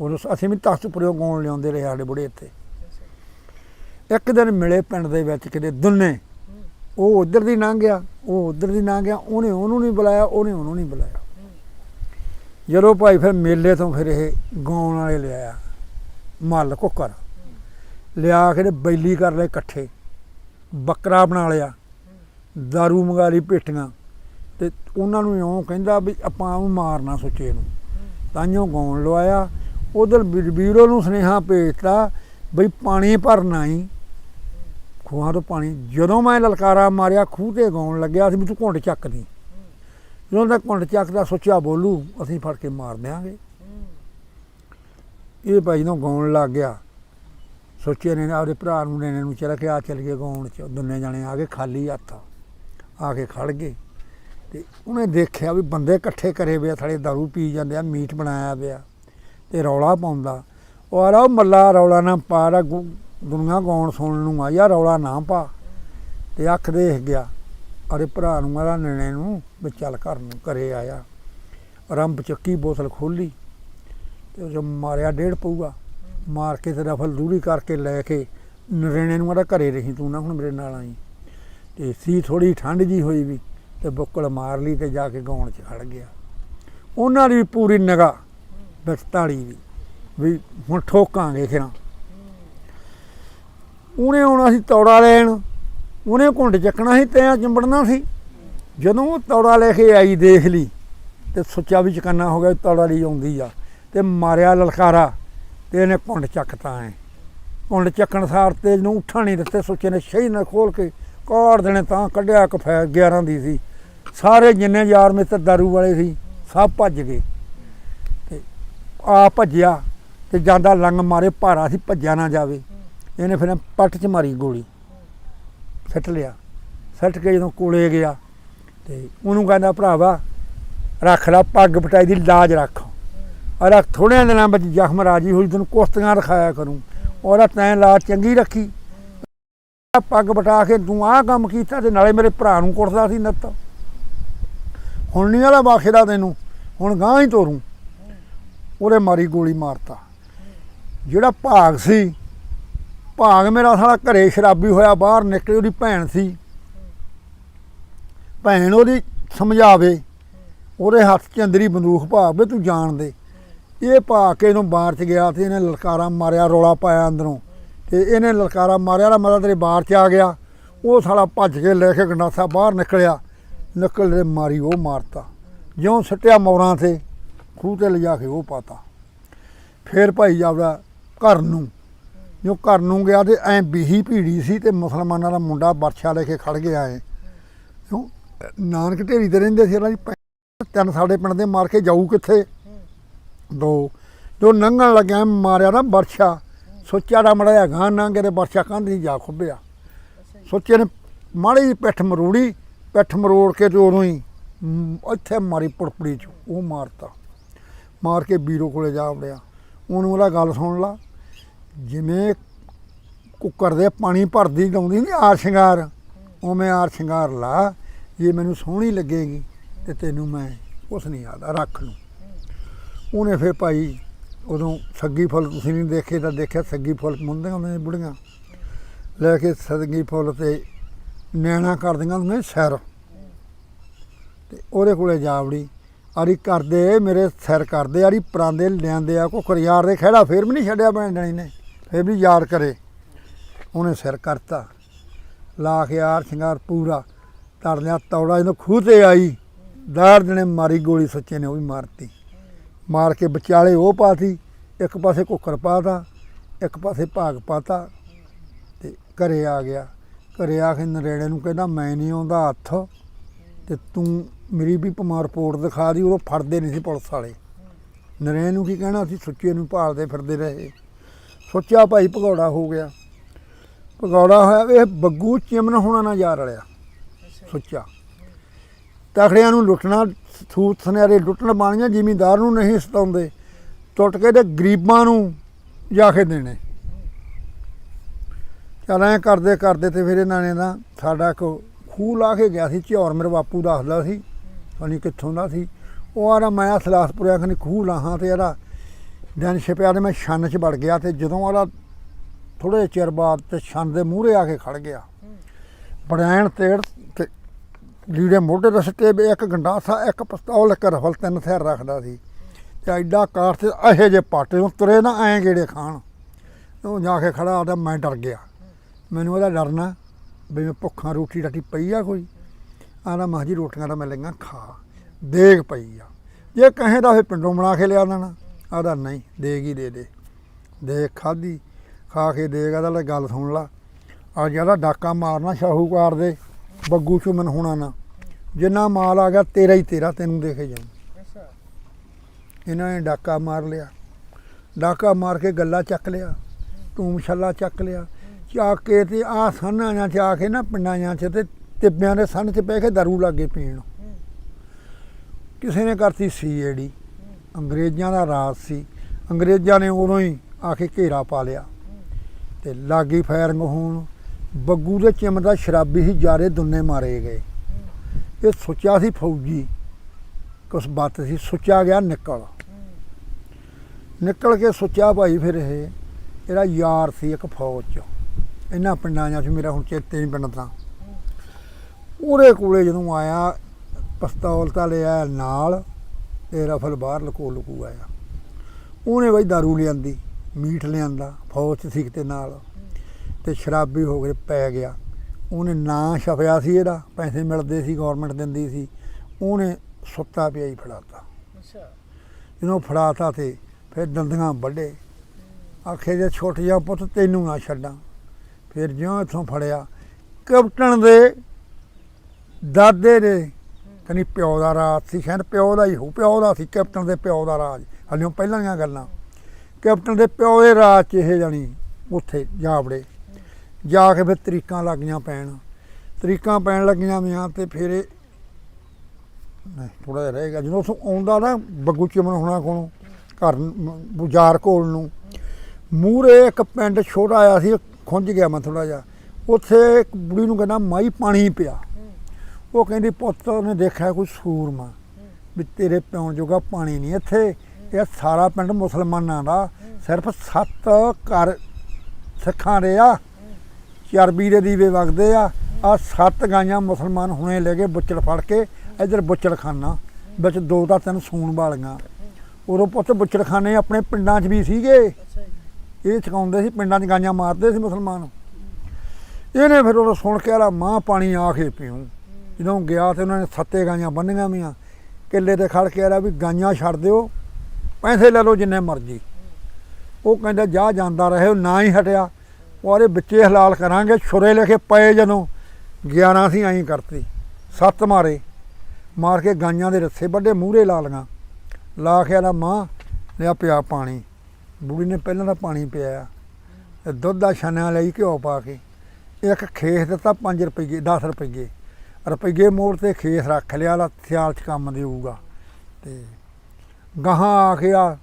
A: ਉਦੋਂ ਅਸੀਂ ਵੀ ਤਖਤਪੁਰਿਓ ਗਾਉਣ ਲਿਆਉਂਦੇ ਰਹੇ ਸਾਡੇ ਬੁੜੇ ਇੱਥੇ। ਇੱਕ ਦਿਨ ਮਿਲੇ ਪਿੰਡ ਦੇ ਵਿੱਚ ਕਿਤੇ ਦੁੰਨੇ। ਉਹ ਉਧਰ ਦੀ ਲੰਘ ਗਿਆ, ਉਹ ਉਧਰ ਦੀ ਲੰਘ ਗਿਆ, ਉਹਨੇ ਉਹਨੂੰ ਨਹੀਂ ਬੁਲਾਇਆ, ਉਹਨੇ ਉਹਨੂੰ ਨਹੀਂ ਬੁਲਾਇਆ। ਜਦੋਂ ਭਾਈ ਫਿਰ ਮੇਲੇ ਤੋਂ ਫਿਰ ਇਹ ਗਾਉਣ ਵਾਲੇ ਲਿਆਇਆ, ਮੱਲ ਕੁੱਕਰ। ਲਿਆ ਕੇ ਬੈਲੀ ਕਰ ਲਏ ਇਕੱਠੇ। ਬੱਕਰਾ ਬਣਾ ਲਿਆ, ਦਾਰੂ ਮੰਗਾ ਲਈ ਪੇਟੀਆਂ। ਤੇ ਉਹਨਾਂ ਨੂੰ ਇਉਂ ਕਹਿੰਦਾ ਵੀ ਆਪਾਂ ਉਹ ਮਾਰਨਾ ਸੁੱਚੇ ਨੂੰ ਤਾਂਿਓ ਗਾਉਣ ਲਵਾਇਆ। ਉਧਰ ਵੀਰੋ ਨੂੰ ਸੁਨੇਹਾ ਭੇਜਤਾ ਬਈ ਪਾਣੀ ਭਰਨਾ ਹੀ ਖੂਹਾਂ ਤੋਂ ਪਾਣੀ। ਜਦੋਂ ਮੈਂ ਲਲਕਾਰਾ ਮਾਰਿਆ, ਖੂਹ ਤੇ ਗਾਉਣ ਲੱਗਿਆ ਸੀ ਵੀ ਤੂੰ ਘੁੰਡ ਚੱਕਦੀ। ਜਦੋਂ ਤੱਕ ਘੁੰਡ ਚੱਕਦਾ, ਸੋਚਿਆ ਬੋਲੂ, ਅਸੀਂ ਫੜ ਕੇ ਮਾਰ ਦਿਆਂਗੇ। ਇਹ ਭਾਈ ਨੂੰ ਗਾਉਣ ਲੱਗ ਗਿਆ, ਸੋਚਿਆ ਨੇ ਆਪਦੇ ਭਰਾ ਨੂੰ ਨੇ ਨੂੰ ਚਲਾ ਕੇ ਆ ਚੱਲ ਗਏ ਗਾਉਣ ਚ। ਦੋਨੇ ਜਾਣੇ ਆ ਕੇ ਖਾਲੀ ਹੱਥ, ਆ ਕੇ ਖੜ ਗਏ। ਤੇ ਉਹਨੇ ਦੇਖਿਆ ਵੀ ਬੰਦੇ ਇਕੱਠੇ ਕਰੇ ਵੇ ਥੜੇ ਦਾਰੂ ਪੀ ਜਾਂਦੇ ਆ, ਮੀਟ ਬਣਾਇਆ ਪਿਆ ਤੇ ਰੌਲਾ ਪਾਉਂਦਾ। ਉਹ ਆ ਉਹ ਮੱਲਾ ਰੌਲਾ ਨਾ ਪਾ ਰਾ ਦੁਨੀਆਂ ਗਾਉਣ ਸੁਣਨ ਨੂੰ ਆ ਯਾ ਰੌਲਾ ਨਾ ਪਾ। ਤੇ ਅੱਖ ਦੇਖ ਗਿਆ। ਅਰੇ ਭਰਾ ਨੂੰ ਆਰਾ ਨਣੇ ਨੂੰ ਵੀ ਚੱਲ ਘਰ ਨੂੰ ਕਰੇ ਆਇਆ। ਰੰਬ ਚੱਕੀ, ਬੋਤਲ ਖੋਲੀ ਤੇ ਜੋ ਮਾਰਿਆ, ਡੇਢ ਪਊਗਾ। ਮਾਰ ਕੇ ਤੇ ਰਫਲ ਦੂਰੀ ਕਰਕੇ ਲੈ ਕੇ ਨਰੇਣੇ ਨੂੰ ਆਦਾ ਘਰੇ ਰਹੀ ਤੂੰ ਨਾ, ਹੁਣ ਮੇਰੇ ਨਾਲ ਆਈ। ਤੇ ਸੀ ਥੋੜੀ ਠੰਡ ਜੀ ਹੋਈ ਵੀ ਤੇ ਬੁੱਕਲ ਮਾਰ ਲਈ ਤੇ ਜਾ ਕੇ ਗਾਉਣ 'ਚ ਖੜ ਗਿਆ। ਉਹਨਾਂ ਦੀ ਪੂਰੀ ਨਿਗਾਹ 148 ਦੀ, ਵੀ ਹੁਣ ਠੋਕਾਂਗੇ ਖਿਰਾਂ। ਉਹਨੇ ਆਉਣਾ ਸੀ ਤੌੜਾ ਲੈਣ, ਉਹਨੇ ਘੁੰਡ ਚੱਕਣਾ ਸੀ ਤੈਂ ਚੰਬੜਨਾ ਸੀ। ਜਦੋਂ ਉਹ ਤੌੜਾ ਲੈ ਕੇ ਆਈ, ਦੇਖ ਲਈ, ਤੇ ਸੁੱਚਾ ਵੀ ਚਕੰਨਾ ਹੋ ਗਿਆ ਤੌੜਾ ਲਈ ਆਉਂਦੀ ਆ, ਤੇ ਮਾਰਿਆ ਲਲਕਾਰਾ, ਤੇ ਇਹਨੇ ਘੁੰਡ ਚੱਕਤਾ ਐ। ਘੁੰਡ ਚੱਕਣ ਸਾਰ ਤੇ ਨੂੰ ਉੱਠਾ ਨਹੀਂ ਦਿੱਤੇ, ਸੁੱਚੇ ਨੇ ਸ਼ਹੀ ਨਾਲ ਖੋਲ ਕੇ ਕਾੜ ਦੇਣੇ ਤਾਂ ਕੱਢਿਆ ਇੱਕ ਫੈ 11 ਦੀ ਸੀ। ਸਾਰੇ ਜਿੰਨੇ ਯਾਰ ਮਿੱਤਰ ਦਾਰੂ ਵਾਲੇ ਸੀ, ਸਭ ਭੱਜ ਗਏ। ਆ ਭੱਜਿਆ ਤੇ ਜਾਂਦਾ ਲੰਗ ਮਾਰੇ ਭਾਰਾ ਸੀ, ਭੱਜਿਆ ਨਾ ਜਾਵੇ। ਇਹਨੇ ਫਿਰ ਪੱਟ 'ਚ ਮਾਰੀ ਗੋਲੀ। ਸੱਟ ਲਿਆ। ਸੱਟ ਕੇ ਜਦੋਂ ਕੋਲੇ ਗਿਆ ਤੇ ਉਹਨੂੰ ਕਹਿੰਦਾ, ਭਰਾਵਾ, ਰੱਖ ਲੈ, ਪੱਗ ਪਟਾਈ ਦੀ ਲਾਜ ਰੱਖ। ਔਰ ਥੋੜਿਆਂ ਦਿਨਾਂ ਵਿੱਚ ਜ਼ਖਮ ਰਾਜੀ ਹੋਈ, ਤੈਨੂੰ ਕੁਸ਼ਤੀਆਂ ਰਖਾਇਆ ਕਰੂੰ। ਔਰ ਤੈਂ ਲਾਜ ਚੰਗੀ ਰੱਖੀ। ਪੱਗ ਬਟਾ ਕੇ ਤੂੰ ਆਹ ਕੰਮ ਕੀਤਾ ਤੇ ਨਾਲੇ ਮੇਰੇ ਭਰਾ ਨੂੰ ਕੁੱਟਦਾ ਸੀ ਨੱਤ। ਹੁਣ ਨਹੀਂ ਵਾਲਾ ਬਾਖੇ ਦਾ ਤੈਨੂੰ। ਹੁਣ ਗਾਂ ਹੀ ਤੋਰੂੰ। ਉਹਦੇ ਮਾਰੀ ਗੋਲੀ ਮਾਰਤਾ। ਜਿਹੜਾ ਭਾਗ ਸੀ, ਭਾਗ ਮੇਰਾ ਸਾਲਾ ਘਰੇ ਸ਼ਰਾਬੀ ਹੋਇਆ, ਬਾਹਰ ਨਿਕਲੇ, ਉਹਦੀ ਭੈਣ ਸੀ। ਭੈਣ ਉਹਦੀ ਸਮਝਾਵੇ, ਉਹਦੇ ਹੱਥ 'ਚ ਅੰਦਰੀ ਬੰਦੂਕ ਭਾਗ ਵੇ ਤੂੰ ਜਾਣ ਦੇ। ਇਹ ਭਾ ਕੇ ਇਹਨੂੰ ਬਾਹਰ 'ਚ ਗਿਆ ਤੇ ਇਹਨੇ ਲਲਕਾਰਾ ਮਾਰਿਆ, ਰੋਲਾ ਪਾਇਆ ਅੰਦਰੋਂ। ਤੇ ਇਹਨੇ ਲਲਕਾਰਾ ਮਾਰਿਆ ਦਾ ਮਤਲਬ ਤੇਰੇ ਬਾਹਰ 'ਚ ਆ ਗਿਆ। ਉਹ ਸਾਲਾ ਭੱਜ ਕੇ ਲੈ ਕੇ ਗੰਡਾਸਾ ਬਾਹਰ ਨਿਕਲਿਆ। ਨਿਕਲ ਦੇ ਮਾਰੀ ਉਹ ਮਾਰਤਾ। ਜਿਉਂ ਸੱਟਿਆ ਮੌਰਾਂ ਤੇ ਖੂਹ ਤੇ ਲਿਜਾ ਕੇ ਉਹ ਪਾਤਾ। ਫਿਰ ਭਾਈ ਆਪਦਾ ਘਰ ਨੂੰ, ਜੋ ਘਰ ਨੂੰ ਗਿਆ ਤੇ ਐ ਬੀਹੀ ਭੀੜੀ ਸੀ ਤੇ ਮੁਸਲਮਾਨਾਂ ਦਾ ਮੁੰਡਾ ਬਰਛਾ ਲੈ ਕੇ ਖੜ ਗਿਆ ਐ। ਕਿਉਂ? ਨਾਨਕ ਢੇਰੀ ਤੇ ਰਹਿੰਦੇ ਸੀ ਇਹਨਾਂ ਦੀ ਤਿੰਨ ਸਾਡੇ ਪਿੰਡ ਦੇ ਮਾਰ ਕੇ ਜਾਊ ਕਿੱਥੇ? ਦੋ, ਜੋ ਨੰਗਣ ਲੱਗਿਆ ਮਾਰਿਆ ਨਾ ਬਰਛਾ, ਸੋਚਿਆ ਦਾ ਮੜਿਆ ਗਾਂ ਨੰਗੇ ਤੇ ਬਰਛਾ ਕੰਧ ਨਹੀਂ ਜਾ ਖੁੱਬਿਆ ਸੋਚੇ ਨੇ ਮਾੜੀ ਜਿਹੀ ਪਿੱਠ ਮਰੋੜੀ, ਪਿੱਠ ਮਰੋੜ ਕੇ ਤੇ ਉਦੋਂ ਹੀ, ਇੱਥੇ ਮਾਰੀ ਪੁੜਪੜੀ ਚ, ਉਹ ਮਾਰਤਾ। ਮਾਰ ਕੇ ਬੀਰੋ ਕੋਲੇ ਜਾ ਵੜਿਆ ਉਹਨੂੰ ਉਹਦਾ ਗੱਲ ਸੁਣ ਲਾ। ਜਿਵੇਂ ਕੁੱਕਰ ਦੇ ਪਾਣੀ ਭਰਦੀ ਲਾਉਂਦੀ ਨਹੀਂ ਆਰ ਸ਼ਿੰਗਾਰ। ਉਵੇਂ ਆਰ ਸ਼ਿੰਗਾਰ ਲਾ। ਜੇ ਮੈਨੂੰ ਸੋਹਣੀ ਲੱਗੇਗੀ ਤੇ ਤੈਨੂੰ ਮੈਂ ਕੁਛ ਨਹੀਂ ਆਦਾ ਰੱਖ ਲੂੰ। ਉਹਨੇ ਫਿਰ ਭਾਈ ਉਦੋਂ ਸੱਗੀ ਫੁੱਲ ਤੁਸੀਂ ਨਹੀਂ ਦੇਖੇ ਤਾਂ ਦੇਖਿਆ, ਸੱਗੀ ਫੁੱਲ ਮੁੰਦੀਆਂ ਹੁੰਦੀਆਂ ਬੁੜੀਆਂ। ਲੈ ਕੇ ਸੱਗੀ ਫੁੱਲ ਤੇ ਨੈਣਾ ਕਰਦੀਆਂ ਹੁੰਦੀਆਂ ਸੀ ਸਿਰ। ਤੇ ਉਹਦੇ ਕੋਲੇ ਜਾ ਵੜੀ। ਆਰੀ ਕਰਦੇ, ਮੇਰੇ ਸਿਰ ਕਰਦੇ, ਆਰੀ ਪਰਾਂਦੇ ਲਿਆਂਦੇ ਆ ਕੁਕਰ ਯਾਰ ਦੇ ਖਹਿੜਾ ਫੇਰ ਵੀ ਨਹੀਂ ਛੱਡਿਆ ਭੈਣ ਜਣੀ ਨੇ, ਫੇਰ ਵੀ ਯਾਰ ਕਰੇ। ਉਹਨੇ ਸਿਰ ਕਰਤਾ। ਲਾ ਕੇ ਆਰ ਸ਼ਿੰਗਾਰ ਪੂਰਾ ਤੜ ਲਿਆ, ਤੌੜਾ ਜਦੋਂ ਖੂਹ ਤੇ ਆਈ। ਦਾਰ ਜਣੇ ਮਾਰੀ ਗੋਲੀ ਸੱਚੇ ਨੇ ਉਹ ਵੀ ਮਾਰਤੀ। ਮਾਰ ਕੇ ਵਿਚਾਲੇ ਉਹ ਪਾਤੀ, ਇੱਕ ਪਾਸੇ ਕੁੱਕਰ ਪਾਤਾ, ਇੱਕ ਪਾਸੇ ਭਾਗ ਪਾਤਾ ਤੇ ਘਰੇ ਆ ਗਿਆ। ਘਰੇ ਆ ਕੇ ਨਰੇੜੇ ਨੂੰ ਕਹਿੰਦਾ, ਮੈਂ ਨਹੀਂ ਆਉਂਦਾ ਹੱਥ ਤੇ ਤੂੰ ਮੇਰੀ ਵੀ ਪਮਾ ਰਿਪੋਰਟ ਦਿਖਾ ਦੀ, ਉਦੋਂ ਫੜਦੇ ਨਹੀਂ ਸੀ ਪੁਲਿਸ ਵਾਲੇ। ਨਰੇਨ ਨੂੰ ਕੀ ਕਹਿਣਾ ਸੀ? ਸੁੱਚੇ ਨੂੰ ਭਾਲਦੇ ਫਿਰਦੇ ਰਹੇ। ਸੋਚਿਆ ਭਾਈ ਭਗੌੜਾ ਹੋ ਗਿਆ। ਭਗੌੜਾ ਹੋਇਆ ਇਹ ਬੱਗੂ ਚਿਮਨ ਹੋਣਾ ਨਾ ਜਾ ਰਲਿਆ ਸੁੱਚਾ। ਤਖੜਿਆਂ ਨੂੰ ਲੁੱਟਣਾ, ਸੂਤ ਸੁਨਿਆਰੇ ਲੁੱਟਣ ਬਾਣੀਆਂ ਜ਼ਿਮੀਂਦਾਰ ਨੂੰ ਨਹੀਂ ਸਤਾਉਂਦੇ। ਟੁੱਟ ਕੇ ਤੇ ਗਰੀਬਾਂ ਨੂੰ ਜਾ ਕੇ ਦੇਣੇ। ਚੱਲ ਐਂ ਕਰਦੇ ਕਰਦੇ ਤੇ ਫਿਰ ਇਹਨਾਂ ਨੇ ਨਾ ਸਾਡਾ ਕੋ ਖੂਹ ਲਾ ਕੇ ਗਿਆ ਸੀ ਝੌਰ ਮੇਰੇ ਬਾਪੂ ਦੱਸਦਾ ਸੀ। ਪਤਾ ਕਿੱਥੋਂ ਦਾ ਸੀ। ਉਹ ਆਰਾ ਮੈਂ ਸਲਾਸਪੁਰਿਆ ਖਨੀ ਖੂਹ ਲਾਹਾਂ ਤੇ ਇਹਦਾ ਦਿਨ ਛਿਪਿਆ ਤੇ ਮੈਂ ਛੰਨ 'ਚ ਵੜ ਗਿਆ ਤੇ ਜਦੋਂ ਆਲਾ ਥੋੜੇ ਚਿਰ ਬਾਅਦ ਤੇ ਛੰਨ ਦੇ ਮੂਹਰੇ ਆ ਕੇ ਖੜ ਗਿਆ। ਬੜੈਣ ਤੇੜ ਤੇ ਲੀੜੇ ਮੋਢੇ ਦੇ ਸੱਤੇ ਵੀ ਇੱਕ ਗੰਡਾਸਾ, ਇੱਕ ਪਿਸਤੌਲ, ਇੱਕ ਰਫਲ ਤਿੰਨ ਹਥਿਆਰ ਰੱਖਦਾ ਸੀ। ਤੇ ਐਡਾ ਕਾਠ ਤੇ ਇਹੋ ਜੇ ਪਾਟੇ ਨੂੰ ਤੁਰੇ ਨਾ ਐਂ ਗੇੜੇ ਖਾਣ। ਉਹ ਜਾ ਕੇ ਖੜਾ ਆਦਾ ਮੈਂ ਡਰ ਗਿਆ। ਮੈਨੂੰ ਉਹਦਾ ਡਰਨਾ ਵੀ ਮੈਂ ਭੁੱਖਾਂ ਰੋਟੀ ਰਾਟੀ ਪਈ ਆ ਕੋਈ। ਆਂਦਾ ਮਾਂ ਜੀ, ਰੋਟੀਆਂ ਤਾਂ ਮੈਂ ਲਈਆਂ, ਖਾ। ਦੇਗ ਪਈ ਆ। ਜੇ ਕਹੇ ਤਾਂ ਫਿਰ ਪਿੰਡੋਂ ਬਣਾ ਕੇ ਲਿਆ ਦੇਣਾ। ਆਦਾ ਨਹੀਂ, ਦੇਗ ਹੀ ਦੇ ਦੇ। ਦੇਗ ਖਾਦੀ ਖਾ ਕੇ ਦੇਗ ਆਦਾ ਲੈ ਗੱਲ ਸੁਣ ਲਾ। ਆ ਜਿਹੜਾ ਡਾਕਾ ਮਾਰਨਾ ਸ਼ਾਹੂਕਾਰ ਦੇ, ਬੱਗੂ ਚੁਮਨ ਹੋਣਾ ਨਾ। ਜਿੰਨਾ ਮਾਲ ਆ ਗਿਆ, ਤੇਰਾ ਹੀ ਤੇਰਾ, ਤੈਨੂੰ ਦੇਖੇ ਜਾਊ। ਇਹਨਾਂ ਨੇ ਡਾਕਾ ਮਾਰ ਲਿਆ। ਡਾਕਾ ਮਾਰ ਕੇ ਗੱਲਾ ਚੱਕ ਲਿਆ। ਧੂਮ ਛੱਲਾ ਚੱਕ ਲਿਆ। ਚੱਕ ਕੇ ਤੇ ਆ ਸਾਨਾਂ ਜਾਂ ਚ ਕੇ ਨਾ, ਪਿੰਡਾਂ ਜਾਂ ਚ ਤੇ ਟਿੱਬਿਆਂ ਦੇ ਸੰਨ ਚ ਬਹਿ ਕੇ ਦਾਰੂ ਲੱਗੇ ਪੀਣ। ਕਿਸੇ ਨੇ ਕਰਤੀ ਸੀਏਡੀ ਅੰਗਰੇਜ਼ਾਂ ਦਾ ਰਾਜ ਸੀ। ਅੰਗਰੇਜ਼ਾਂ ਨੇ ਉਦੋਂ ਹੀ ਆ ਕੇ ਘੇਰਾ ਪਾ ਲਿਆ। ਤੇ ਲਾਗੀ ਫਾਇਰਿੰਗ ਹੋਣ ਬੱਗੂ ਦੇ ਚਿਮ ਦਾ ਸ਼ਰਾਬੀ ਹੀ ਜਾਰੇ ਦੁੰਨੇ ਮਾਰੇ ਗਏ। ਇਹ ਸੋਚਿਆ ਸੀ ਫੌਜੀ। ਕੁਛ ਬਾਤ ਸੀ ਸੋਚਿਆ ਗਿਆ ਨਿਕਲ। ਨਿਕਲ ਕੇ ਸੋਚਿਆ ਭਾਈ ਫਿਰ ਇਹ ਇਹਦਾ ਯਾਰ ਸੀ ਇੱਕ ਫੌਜ ਚ। ਇਹਨਾਂ ਪਿੰਡਾਂ ਜਾਂ ਚ ਮੇਰਾ ਹੁਣ ਚੇਤੇ ਨਹੀਂ ਪਿੰਡ ਤਾਂ ਉਹਦੇ ਕੋਲੇ ਜਦੋਂ ਆਇਆ ਪਿਸਤੌਲ ਤਾਂ ਲਿਆ ਨਾਲ ਤੇ ਰਫਲ ਬਾਹਰ ਲਕੋ ਲਕੂ ਆਇਆ। ਉਹਨੇ ਬਈ दारू ਲਿਆਂਦੀ ਮੀਟ ਲਿਆਂਦਾ ਫੌਜ ਚ ਸੀ ਤੇ ਨਾਲ ਤੇ ਸ਼ਰਾਬੀ ਹੋ ਕੇ ਪੈ ਗਿਆ। ਉਹਨੇ ਨਾਂ ਛਪਿਆ ਸੀ ਇਹਦਾ ਪੈਸੇ ਮਿਲਦੇ ਸੀ ਗਵਰਨਮੈਂਟ ਦਿੰਦੀ ਸੀ। ਉਹਨੇ ਸੁੱਤਾ ਪਿਆ ਹੀ ਫੜਾਤਾ।
B: ਅੱਛਾ।
A: ਜਦੋਂ ਫੜਾਤਾ ਤੇ ਫਿਰ ਦੰਦੀਆਂ ਵੱਡੇ ਆਖੇ ਜੇ ਛੁੱਟ ਜਾ ਪੁੱਤ ਤੈਨੂੰ ਨਾ ਛੱਡਾਂ। ਫਿਰ ਜਿਉਂ ਇੱਥੋਂ ਫੜਿਆ ਕੈਪਟਨ ਦੇ ਦਾਦੇ ਦੇ ਕਨੀ ਪਿਓ ਦਾ ਰਾਜ ਸੀ ਸ਼ਾਇਦ ਪਿਓ ਦਾ ਹੀ ਹੋ ਪਿਓ ਦਾ ਸੀ ਕੈਪਟਨ ਦੇ ਪਿਓ ਦਾ ਰਾਜ। ਹਲਿਓ ਪਹਿਲਾਂ ਦੀਆਂ ਗੱਲਾਂ। ਕੈਪਟਨ ਦੇ ਪਿਓ ਦੇ ਰਾਜ 'ਚ ਇਹ ਜਾਣੀ ਉੱਥੇ ਜਾ ਵੜੇ ਜਾ ਕੇ ਫਿਰ ਤਰੀਕਾਂ ਲੱਗੀਆਂ ਪੈਣ। ਤਰੀਕਾਂ ਪੈਣ ਲੱਗੀਆਂ ਮੀਆਂ ਤੇ ਫਿਰ ਇਹ ਨਹੀਂ ਥੋੜਾ ਜਿਹਾ ਰਹੇਗਾ ਜਦੋਂ ਉਥੋਂ ਆਉਂਦਾ ਨਾ ਬੱਗੂ ਚਮਨ ਹੋਣਾ ਕੋਲੋਂ ਘਰ ਨੂੰ, ਬੁਝਾਰ ਕੋਲ ਨੂੰ ਮੂਰੇ ਇੱਕ ਪਿੰਡ ਛੋਟਾ ਆਇਆ ਸੀ ਖੁੰਝ ਗਿਆ ਮੈਂ ਥੋੜਾ ਜਿਹਾ। ਉੱਥੇ ਇੱਕ ਬੁੜੀ ਨੂੰ ਕਹਿੰਦਾ ਮਾਈ ਪਾਣੀ ਪਿਆ। ਉਹ ਕਹਿੰਦੀ, ਪੁੱਤ ਨੇ ਦੇਖਿਆ ਕੋਈ ਸੂਰਮਾ ਵੀ ਤੇਰੇ ਪਿਉਣ ਜੋਗਾ ਪਾਣੀ ਨਹੀਂ ਇੱਥੇ। ਇਹ ਸਾਰਾ ਪਿੰਡ ਮੁਸਲਮਾਨਾਂ ਦਾ। ਸਿਰਫ ਸੱਤ ਘਰ ਸਿੱਖਾਂ ਦੇ ਆ। ਚਰਬੀ ਦੇ ਦੀਵੇ ਵਗਦੇ ਆ। ਆ ਸੱਤ ਗਾਈਆਂ ਮੁਸਲਮਾਨ ਹੁਣੇ ਲੈ ਕੇ ਬੁੱਚੜ ਫੜ ਕੇ ਇਧਰ ਬੁੱਚੜਖਾਨਾ ਵਿੱਚ ਦੋ ਤਾਂ ਤਿੰਨ ਸੂਣ ਵਾਲੀਆਂ। ਉਦੋਂ ਪੁੱਤ ਬੁੱਚੜਖਾਨੇ ਆਪਣੇ ਪਿੰਡਾਂ 'ਚ ਵੀ ਸੀਗੇ। ਇਹ ਛਕਾਉਂਦੇ ਸੀ, ਪਿੰਡਾਂ 'ਚ ਗਾਈਆਂ ਮਾਰਦੇ ਸੀ ਮੁਸਲਮਾਨ। ਇਹਨੇ ਫਿਰ ਉਹ ਸੁਣ ਕੇ ਆਲਾ, ਮਾਂ, ਪਾਣੀ ਆ ਕੇ ਪੀਉ ਜਦੋਂ ਗਿਆ ਤੇ ਉਹਨਾਂ ਨੇ ਸੱਤੇ ਗਾਈਆਂ ਬੰਨੀਆਂ ਵੀਆਂ। ਕਿੱਲੇ ਤੇ ਖੜ ਕੇ ਆਲਾ ਵੀ ਗਾਈਆਂ ਛੱਡ ਦਿਓ, ਪੈਸੇ ਲੈ ਲਓ ਜਿੰਨੇ ਮਰਜ਼ੀ। ਉਹ ਕਹਿੰਦਾ, ਜਾ ਜਾਂਦਾ ਰਹੇ, ਉਹ ਨਾ ਹੀ ਹਟਿਆ। ਉਹਦੇ ਆਰੇ ਹਲਾਲ ਕਰਾਂਗੇ, ਛੁਰੇ ਲੈ ਕੇ ਪਏ ਜਦੋਂ। 11 ਸੀ, ਐਂ ਕਰਤੀ। ਸੱਤ ਮਾਰੇ। ਮਾਰ ਕੇ ਗਾਈਆਂ ਦੇ ਰੱਸੇ ਵੱਡੇ ਮੂਹਰੇ ਲਾ ਲੀਆਂ ਲਾ ਕੇ ਆਲਾ ਮਾਂ, ਲਿਆ ਪਿਆ ਪਾਣੀ। ਬੁੜੀ ਨੇ ਪਹਿਲਾਂ ਤਾਂ ਪਾਣੀ ਪਿਆਇਆ ਤੇ ਦੁੱਧ ਦਾ ਛਾਨਿਆਂ ਲਈ ਘਿਓ ਪਾ ਕੇ। ਇੱਕ ਖੇਸ ਦਿੱਤਾ 5 ਰੁਪਏ 10 ਰੁਪਏ ਰੁਪਈਏ ਮੋੜ ਤੇ ਖੇਸ ਰੱਖ ਲਿਆ ਲਾ ਸਿਆਲ ਚ ਕੰਮ ਦੇਊਗਾ ਤੇ ਗਾਹਾਂ ਆ ਕੇ ਆ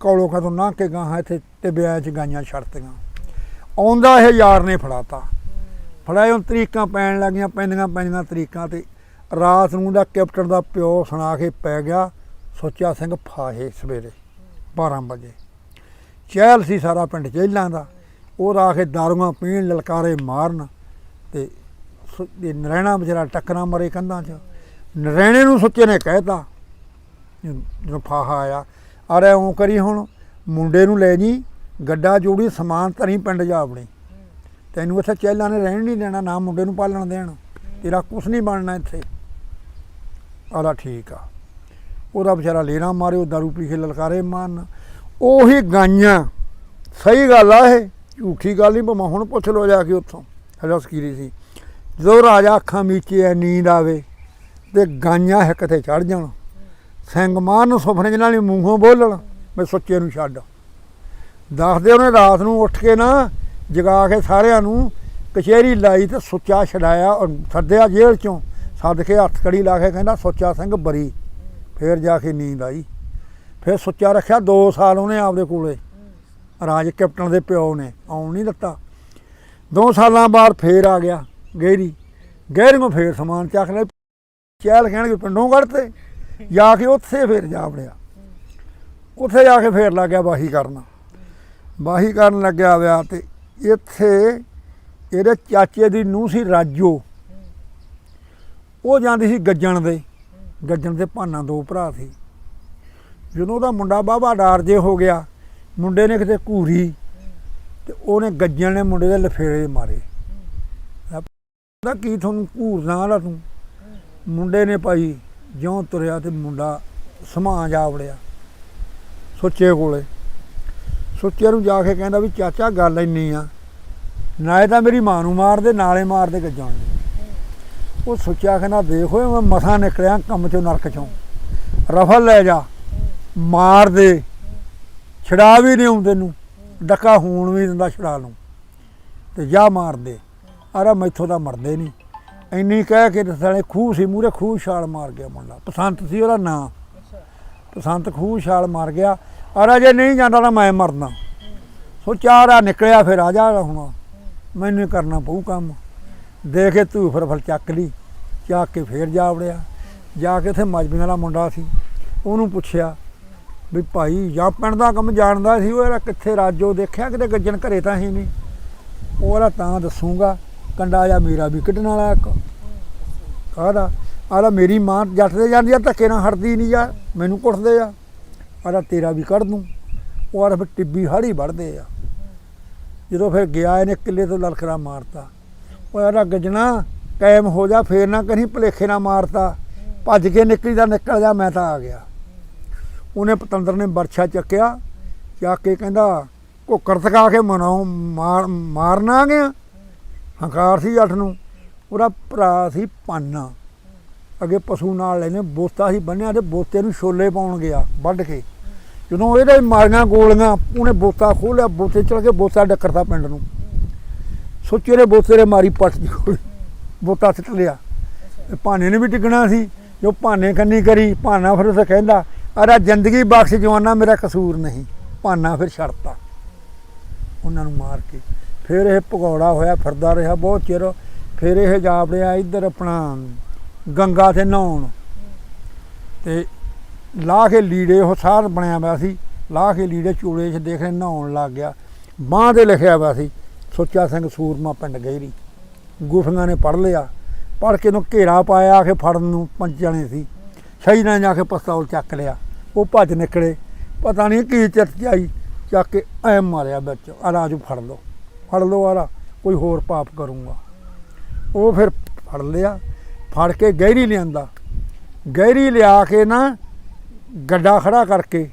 A: ਕੌਲੋ ਕਦੋਂ ਨਾ ਕੇ ਗਾਹਾਂ ਇੱਥੇ ਟਿੱਬਿਆਂ ਚ ਗਾਈਆਂ ਛੱਡਤੀਆਂ। ਆਉਂਦਾ ਇਹ ਯਾਰ ਨੇ ਫੜਾਤਾ। ਫੜਾਏ ਹੁਣ ਤਰੀਕਾਂ ਪੈਣ ਲੱਗੀਆਂ, ਪੈਂਦੀਆਂ ਪੈਂਦੀਆਂ ਤਰੀਕਾਂ ਤੇ ਰਾਤ ਨੂੰ ਦਾ ਕੈਪਟਨ ਦਾ ਪਿਓ ਸੁਣਾ ਕੇ ਪੈ ਗਿਆ, ਸੋਚਿਆ ਸਿੰਘ ਫਾਹੇ ਸਵੇਰੇ 12 ਵਜੇ। ਚਹਿਲ ਸੀ ਸਾਰਾ ਪਿੰਡ ਜੇਲਾਂ ਦਾ। ਉਹ ਆ ਕੇ ਦਾਰੂਆਂ ਪੀਣ, ਲਲਕਾਰੇ ਮਾਰਨ ਤੇ ਸੁ- ਇਹ ਨਰੈਣਾ ਵਿਚਾਰਾ ਟੱਕਰਾਂ ਮਰੇ ਕੰਧਾਂ 'ਚ। ਨਰੈਣੇ ਨੂੰ ਸੁੱਚੇ ਨੇ ਕਹਿਤਾ ਜਦੋਂ ਫਾਹਾ ਆਇਆ, ਅਰੇ ਉਂ ਕਰੀ ਹੁਣ, ਮੁੰਡੇ ਨੂੰ ਲੈ ਜੀ, ਗੱਡਾ ਜੋੜੀ ਸਮਾਨ ਧਰੀ ਪਿੰਡ ਜਾ ਆਪਣੇ। ਤੈਨੂੰ ਇੱਥੇ ਚਹਿਲਾਂ ਨੇ ਰਹਿਣ ਨਹੀਂ ਦੇਣਾ, ਨਾ ਮੁੰਡੇ ਨੂੰ ਪਾਲਣ ਦੇਣ। ਤੇਰਾ ਕੁਛ ਨਹੀਂ ਬਣਨਾ ਇੱਥੇ। ਆਲਾ ਠੀਕ ਆ। ਉਹਦਾ ਵਿਚਾਰਾ ਲੇਰਾ ਮਾਰੇ ਉਹ ਦਾਰੂ ਪੀ ਕੇ ਲਲਕਾਰੇ ਮਾਰਨ। ਉਹੀ ਗਾਈਆਂ। ਸਹੀ ਗੱਲ ਆ ਇਹ। ਝੂਠੀ ਗੱਲ ਨਹੀਂ ਭਾਵੇਂ ਹੁਣ ਪੁੱਛ ਲੋ ਜਾ ਕੇ ਉੱਥੋਂ। ਹਜਾ ਸਕੀਰੀ ਸੀ। ਜਦੋਂ ਰਾਜਾ ਅੱਖਾਂ ਮੀਚੇ ਐ, ਨੀਂਦ ਆਵੇ ਤੇ ਗਾਈਆਂ ਹਿੱਕ ਤੇ ਚੜ ਜਾਣ। ਸਿੰਘ ਮਾਰਨ ਸੁਪਨੇ ਨਾਲ ਹੀ ਮੂੰਹੋਂ ਬੋਲਣ, ਮੈਂ ਸੁੱਚੇ ਨੂੰ ਛੱਡ। ਦੱਸਦੇ ਉਹਨੇ ਰਾਤ ਨੂੰ ਉੱਠ ਕੇ ਨਾ ਜਗਾ ਕੇ ਸਾਰਿਆਂ ਨੂੰ ਕਚਹਿਰੀ ਲਾਈ ਤੇ ਸੁੱਚਾ ਛਡਾਇਆ ਔਰ ਸੱਦਿਆ ਜੇਲ੍ਹ ਚੋਂ। ਸੱਦ ਕੇ ਹੱਥ ਕੜੀ ਲਾ ਕੇ ਕਹਿੰਦਾ, ਸੁੱਚਾ ਸਿੰਘ ਬਰੀ। ਫੇਰ ਜਾ ਕੇ ਨੀਂਦ ਆਈ। ਫਿਰ ਸੁੱਚਾ ਰੱਖਿਆ 2 ਸਾਲ ਉਹਨੇ ਆਪਦੇ ਕੋਲੇ। ਰਾਜ ਕੈਪਟਨ ਦੇ ਪਿਓ ਨੇ, ਆਉਣ ਨਹੀਂ ਦਿੱਤਾ। 2 ਸਾਲਾਂ ਬਾਅਦ ਫੇਰ ਆ ਗਿਆ। ਗਹਿਰੀ ਗਹਿਰੀ ਨੂੰ ਫੇਰ ਸਮਾਨ ਚੱਕ ਲੈ ਚਹਿਲ ਕਹਿਣਗੇ ਪਿੰਡੋਂ ਕੱਢਤੇ, ਜਾ ਕੇ ਉੱਥੇ ਫੇਰ ਜਾ ਵੜਿਆ। ਉੱਥੇ ਜਾ ਕੇ ਫੇਰ ਲੱਗ ਗਿਆ ਵਾਹੀ ਕਰਨ। ਵਾਹੀ ਕਰਨ ਲੱਗਿਆ ਵਿਆ ਤੇ। ਇੱਥੇ ਇਹਦੇ ਚਾਚੇ ਦੀ ਨੂੰਹ ਸੀ ਰਾਜੋ। ਉਹ ਜਾਂਦੀ ਸੀ ਗੱਜਣ ਦੇ। ਗੱਜਣ ਦੇ ਭਾਨਾ ਦੋ ਭਰਾ ਸੀ। ਜਦੋਂ ਉਹਦਾ ਮੁੰਡਾ ਬਾਬਾ ਡਾਰ ਜੇ ਹੋ ਗਿਆ, ਮੁੰਡੇ ਨੇ ਕਿਤੇ ਘੂਰੀ, ਤੇ ਉਹਨੇ ਗੱਜਣ ਨੇ ਮੁੰਡੇ ਦੇ ਲਫੇੜੇ ਮਾਰੇ। ਦਾ ਕੀ ਤੁਹਾਨੂੰ ਘੂਰਨਾ ਵਾਲਾ ਤੂੰ? ਮੁੰਡੇ ਨੇ ਭਾਈ ਜਿਉਂ ਤੁਰਿਆ ਤੇ ਮੁੰਡਾ ਸਮਾਂ ਜਾ ਵੜਿਆ ਸੁੱਚੇ ਕੋਲੇ। ਸੁੱਚੇ ਨੂੰ ਜਾ ਕੇ ਕਹਿੰਦਾ ਵੀ ਚਾਚਾ ਗੱਲ ਇੰਨੀ ਆ ਨਾਲੇ ਤਾਂ ਮੇਰੀ ਮਾਂ ਨੂੰ ਮਾਰਦੇ ਨਾਲੇ ਮਾਰਦੇ ਗੱਜਾਂ ਉਹ ਸੁੱਚਾ ਕਹਿੰਦਾ, ਦੇਖ ਦੇਖੋ ਮੈਂ ਮਸਾ ਨਿਕਲਿਆ ਕੰਮ ਚੋਂ ਨਰਕ ਚੋਂ। ਰਫਲ ਲੈ ਜਾ, ਮਾਰ ਦੇ ਛੜਾ ਵੀ ਨਹੀਂ ਆਉਂਦੇ ਨੂੰ ਡੱਕਾ ਹੋਣ ਵੀ ਦਿੰਦਾ ਛੜਾ ਨੂੰ ਤੇ ਜਾ ਮਾਰ ਦੇ। ਆਰਾ ਮੈਥੋਂ ਤਾਂ ਮਰਦੇ ਨਹੀਂ। ਇੰਨੀ ਕਹਿ ਕੇ ਦਸਾਲੇ ਖੂਹ ਸੀ ਮੂਰੇ ਖੂਹ ਛਾਲ ਮਾਰ ਗਿਆ ਮੁੰਡਾ। ਪਸੰਤ ਸੀ ਉਹਦਾ ਨਾਂ।
B: ਅੱਛਾ
A: ਪਸੰਤ ਖੂਹ ਛਾਲ ਮਾਰ ਗਿਆ। ਆਰਾ ਜੇ ਨਹੀਂ ਜਾਂਦਾ ਤਾਂ ਮੈਂ ਮਰਨਾ। ਸੋ ਚਾਰਾ ਨਿਕਲਿਆ ਫਿਰ ਆ ਜਾ ਹੁਣ। ਮੈਨੂੰ ਕਰਨਾ ਪਊ ਕੰਮ। ਦੇ ਕੇ ਤੂੰ ਫਿਰ ਫਲ ਚੱਕ ਲਈ। ਚੱਕ ਕੇ ਫੇਰ ਜਾ ਵੜਿਆ। ਜਾ ਕੇ ਉੱਥੇ ਮਜਬੀਆਂ ਵਾਲਾ ਮੁੰਡਾ ਸੀ। ਉਹਨੂੰ ਪੁੱਛਿਆ ਵੀ ਭਾਈ, ਜਾਂ ਪਿੰਡ ਦਾ ਕੰਮ ਜਾਣਦਾ ਸੀ? ਉਹ ਕਿੱਥੇ ਰਾਜੋ ਦੇਖਿਆ? ਕਿਤੇ ਗੱਜਣ ਘਰੇ ਤਾਂ ਹੀ ਨਹੀਂ। ਉਹ ਤਾਂ ਦੱਸੂਗਾ। ਕੰਡਾ ਜਾਂ ਮੇਰਾ ਵੀ ਕੱਢਣ ਵਾਲਾ ਇੱਕ। ਕਾਹਦਾ ਆਲਾ ਮੇਰੀ ਮਾਂ ਜੱਟ ਦੇ ਜਾਂਦੀ ਆ, ਧੱਕੇ ਨਾਲ ਹਟਦੀ ਨਹੀਂ ਯਾਰ ਮੈਨੂੰ ਕੁੱਟਦੇ ਆ। ਆਲਾ ਤੇਰਾ ਵੀ ਕੱਢ ਦੂੰ। ਉਹ ਆਲਾ ਫਿਰ ਟਿੱਬੀ ਹਾੜੀ ਵੜਦੇ ਆ। ਜਦੋਂ ਫਿਰ ਗਿਆ ਇਹਨੇ ਕਿੱਲੇ ਤੋਂ ਲਲਖਰਾ ਮਾਰਤਾ। ਉਹ ਆਲਾ ਗੱਜਣਾ, ਕਾਇਮ ਹੋ ਜਾ, ਫੇਰ ਨਾ ਕਹੀਂ ਭਲੇਖੇ ਨਾਲ ਮਾਰਤਾ। ਭੱਜ ਕੇ ਨਿਕਲੀ ਦਾ ਨਿਕਲ ਜਾ, ਮੈਂ ਤਾਂ ਆ ਗਿਆ। ਉਹਨੇ ਪਤੰਦਰ ਨੇ ਬਰਛਾ ਚੱਕਿਆ, ਚੱਕ ਕੇ ਕਹਿੰਦਾ, ਘੋਕਰ ਤਕਾ ਕੇ ਮਨਾਉ, ਮਾਰ ਮਾਰਨਾ ਗਿਆ ਹੰਕਾਰ ਸੀ ਅੱਠ ਨੂੰ, ਉਹਦਾ ਭਰਾ ਸੀ ਪਾਨਾ। ਅੱਗੇ ਪਸ਼ੂ ਨਾਲ ਲੈਨੇ, ਬੋਤਾ ਸੀ ਬੰਨਿਆ ਤੇ ਬੋਤੇ ਨੂੰ ਛੋਲੇ ਪਾਉਣ ਗਿਆ, ਵੱਢ ਕੇ। ਜਦੋਂ ਇਹਦੇ ਮਾਰੀਆਂ ਗੋਲੀਆਂ, ਉਹਨੇ ਬੋਤਾ ਖੋਲਿਆ ਬੋਤੇ ਚੜ ਕੇ ਬੋਤਾ ਡੱਕਰਤਾ ਪਿੰਡ ਨੂੰ। ਸੋਚੇ ਨੇ ਬੋਤੇ ਦੇ ਮਾਰੀ ਪੱਟ ਦੀ ਗੋਲੀ, ਬੋਤਾ ਸਿੱਟ ਲਿਆ। ਭਾਨੇ ਨੇ ਵੀ ਟਿਕਣਾ ਸੀ, ਜੋ ਭਾਨੇ ਕੰਨੀ ਕਰੀ, ਭਾਨਾ ਫਿਰ ਉਸੇ ਕਹਿੰਦਾ, ਅਰੇ ਜ਼ਿੰਦਗੀ ਬਖਸ਼ ਜਵਾਨਾ, ਮੇਰਾ ਕਸੂਰ ਨਹੀਂ। ਭਾਨਾ ਫਿਰ ਛੱਡਤਾ, ਉਹਨਾਂ ਨੂੰ ਮਾਰ ਕੇ। ਫਿਰ ਇਹ ਭਗੌੜਾ ਹੋਇਆ, ਫਿਰਦਾ ਰਿਹਾ ਬਹੁਤ ਚਿਰ। ਫਿਰ ਇਹ ਜਾ ਵੜਿਆ ਇੱਧਰ ਆਪਣਾ ਗੰਗਾ ਤੇ ਨਹਾਉਣ। ਤੇ ਲਾਹ ਕੇ ਲੀੜੇ, ਉਹ ਸਾਰ ਬਣਿਆ ਹੋਇਆ ਸੀ। ਲਾਹ ਕੇ ਲੀੜੇ ਚੂੜੇ 'ਚ ਦੇਖ ਰਹੇ ਨਹਾਉਣ ਲੱਗ ਗਿਆ। ਬਾਂਹ ਤੇ ਲਿਖਿਆ ਹੋਇਆ ਸੀ ਸੁੱਚਾ ਸਿੰਘ ਸੂਰਮਾ ਪਿੰਡ ਗਹਿਰੀ ਗੁਫੀਆਂ ਨੇ ਪੜ ਲਿਆ। ਪੜ ਕੇ ਨੂੰ ਘੇਰਾ ਪਾਇਆ, ਆ ਕੇ ਫੜਨ ਨੂੰ ਪੰਜ ਜਣੇ ਸੀ। ਸਹੀ ਨਾਲ ਜਾ ਕੇ ਪਿਸਤੌਲ ਚੱਕ ਲਿਆ। ਉਹ ਭੱਜ ਨਿਕਲੇ। ਪਤਾ ਨਹੀਂ ਕੀ ਚਰਚ ਆਈ, ਚੱਕ ਕੇ ਐ ਮਾਰਿਆ ਵਿੱਚ। ਆ ਰਾਜੂ ਫੜ ਲਓ। ਫੜ ਲਓ ਆਲਾ, ਕੋਈ ਹੋਰ ਪਾਪ ਕਰੂੰਗਾ। ਉਹ ਫਿਰ ਫੜ ਲਿਆ, ਫੜ ਕੇ ਗਹਿਰੀ ਲਿਆਂਦਾ। ਗਹਿਰੀ ਲਿਆ ਕੇ ਨਾ ਗੱਡਾ ਖੜਾ ਕਰਕੇ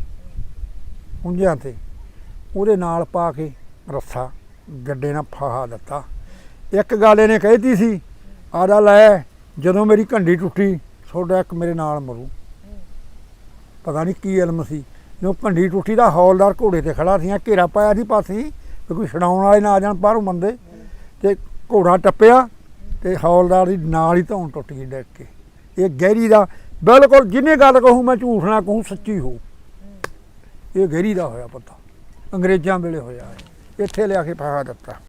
A: ਉਂਝਾਂ ਤੇ ਉਹਦੇ ਨਾਲ ਪਾ ਕੇ ਰੱਸਾ ਗੱਡੇ ਨਾਲ ਫਾਹਾ ਦਿੱਤਾ। ਇੱਕ ਗੱਲ ਇਹਨੇ ਕਹਿਤੀ ਸੀ ਆਦਾ ਲੈ, ਜਦੋਂ ਮੇਰੀ ਘੰਡੀ ਟੁੱਟੀ, ਤੁਹਾਡਾ ਇੱਕ ਮੇਰੇ ਨਾਲ ਮਰੂ। ਪਤਾ ਨਹੀਂ ਕੀ ਇਲਮ ਸੀ। ਜੋ ਘੰਡੀ ਟੁੱਟੀ ਦਾ ਹੌਲਦਾਰ ਘੋੜੇ ਤੇ ਖੜਾ ਸੀ, ਘੇਰਾ ਪਾਇਆ ਸੀ ਪਾਸੇ। ਵੀ ਕੋਈ ਛਡਾਉਣ ਵਾਲੇ ਨਾ ਆ ਜਾਣ ਬਾਹਰੋਂ ਬੰਦੇ। ਤੇ ਘੋੜਾ ਟੱਪਿਆ ਤੇ ਹੌਲਦਾਰ ਦੀ ਨਾਲ ਹੀ ਧੌਣ ਟੁੱਟ ਗਈ ਡਿੱਗ ਕੇ। ਇਹ ਗਹਿਰੀ ਦਾ ਬਿਲਕੁਲ ਜਿੰਨੇ ਗੱਲ ਕਹੂੰ ਮੈਂ ਝੂਠ ਨਾ ਕਹੂੰ, ਸੱਚੀ ਹੋ। ਇਹ ਗਹਿਰੀ ਦਾ ਹੋਇਆ ਪਤਾ। ਅੰਗਰੇਜ਼ਾਂ ਵੇਲੇ ਹੋਇਆ ਇੱਥੇ ਲਿਆ ਕੇ ਫਾਹਾ ਦਿੱਤਾ।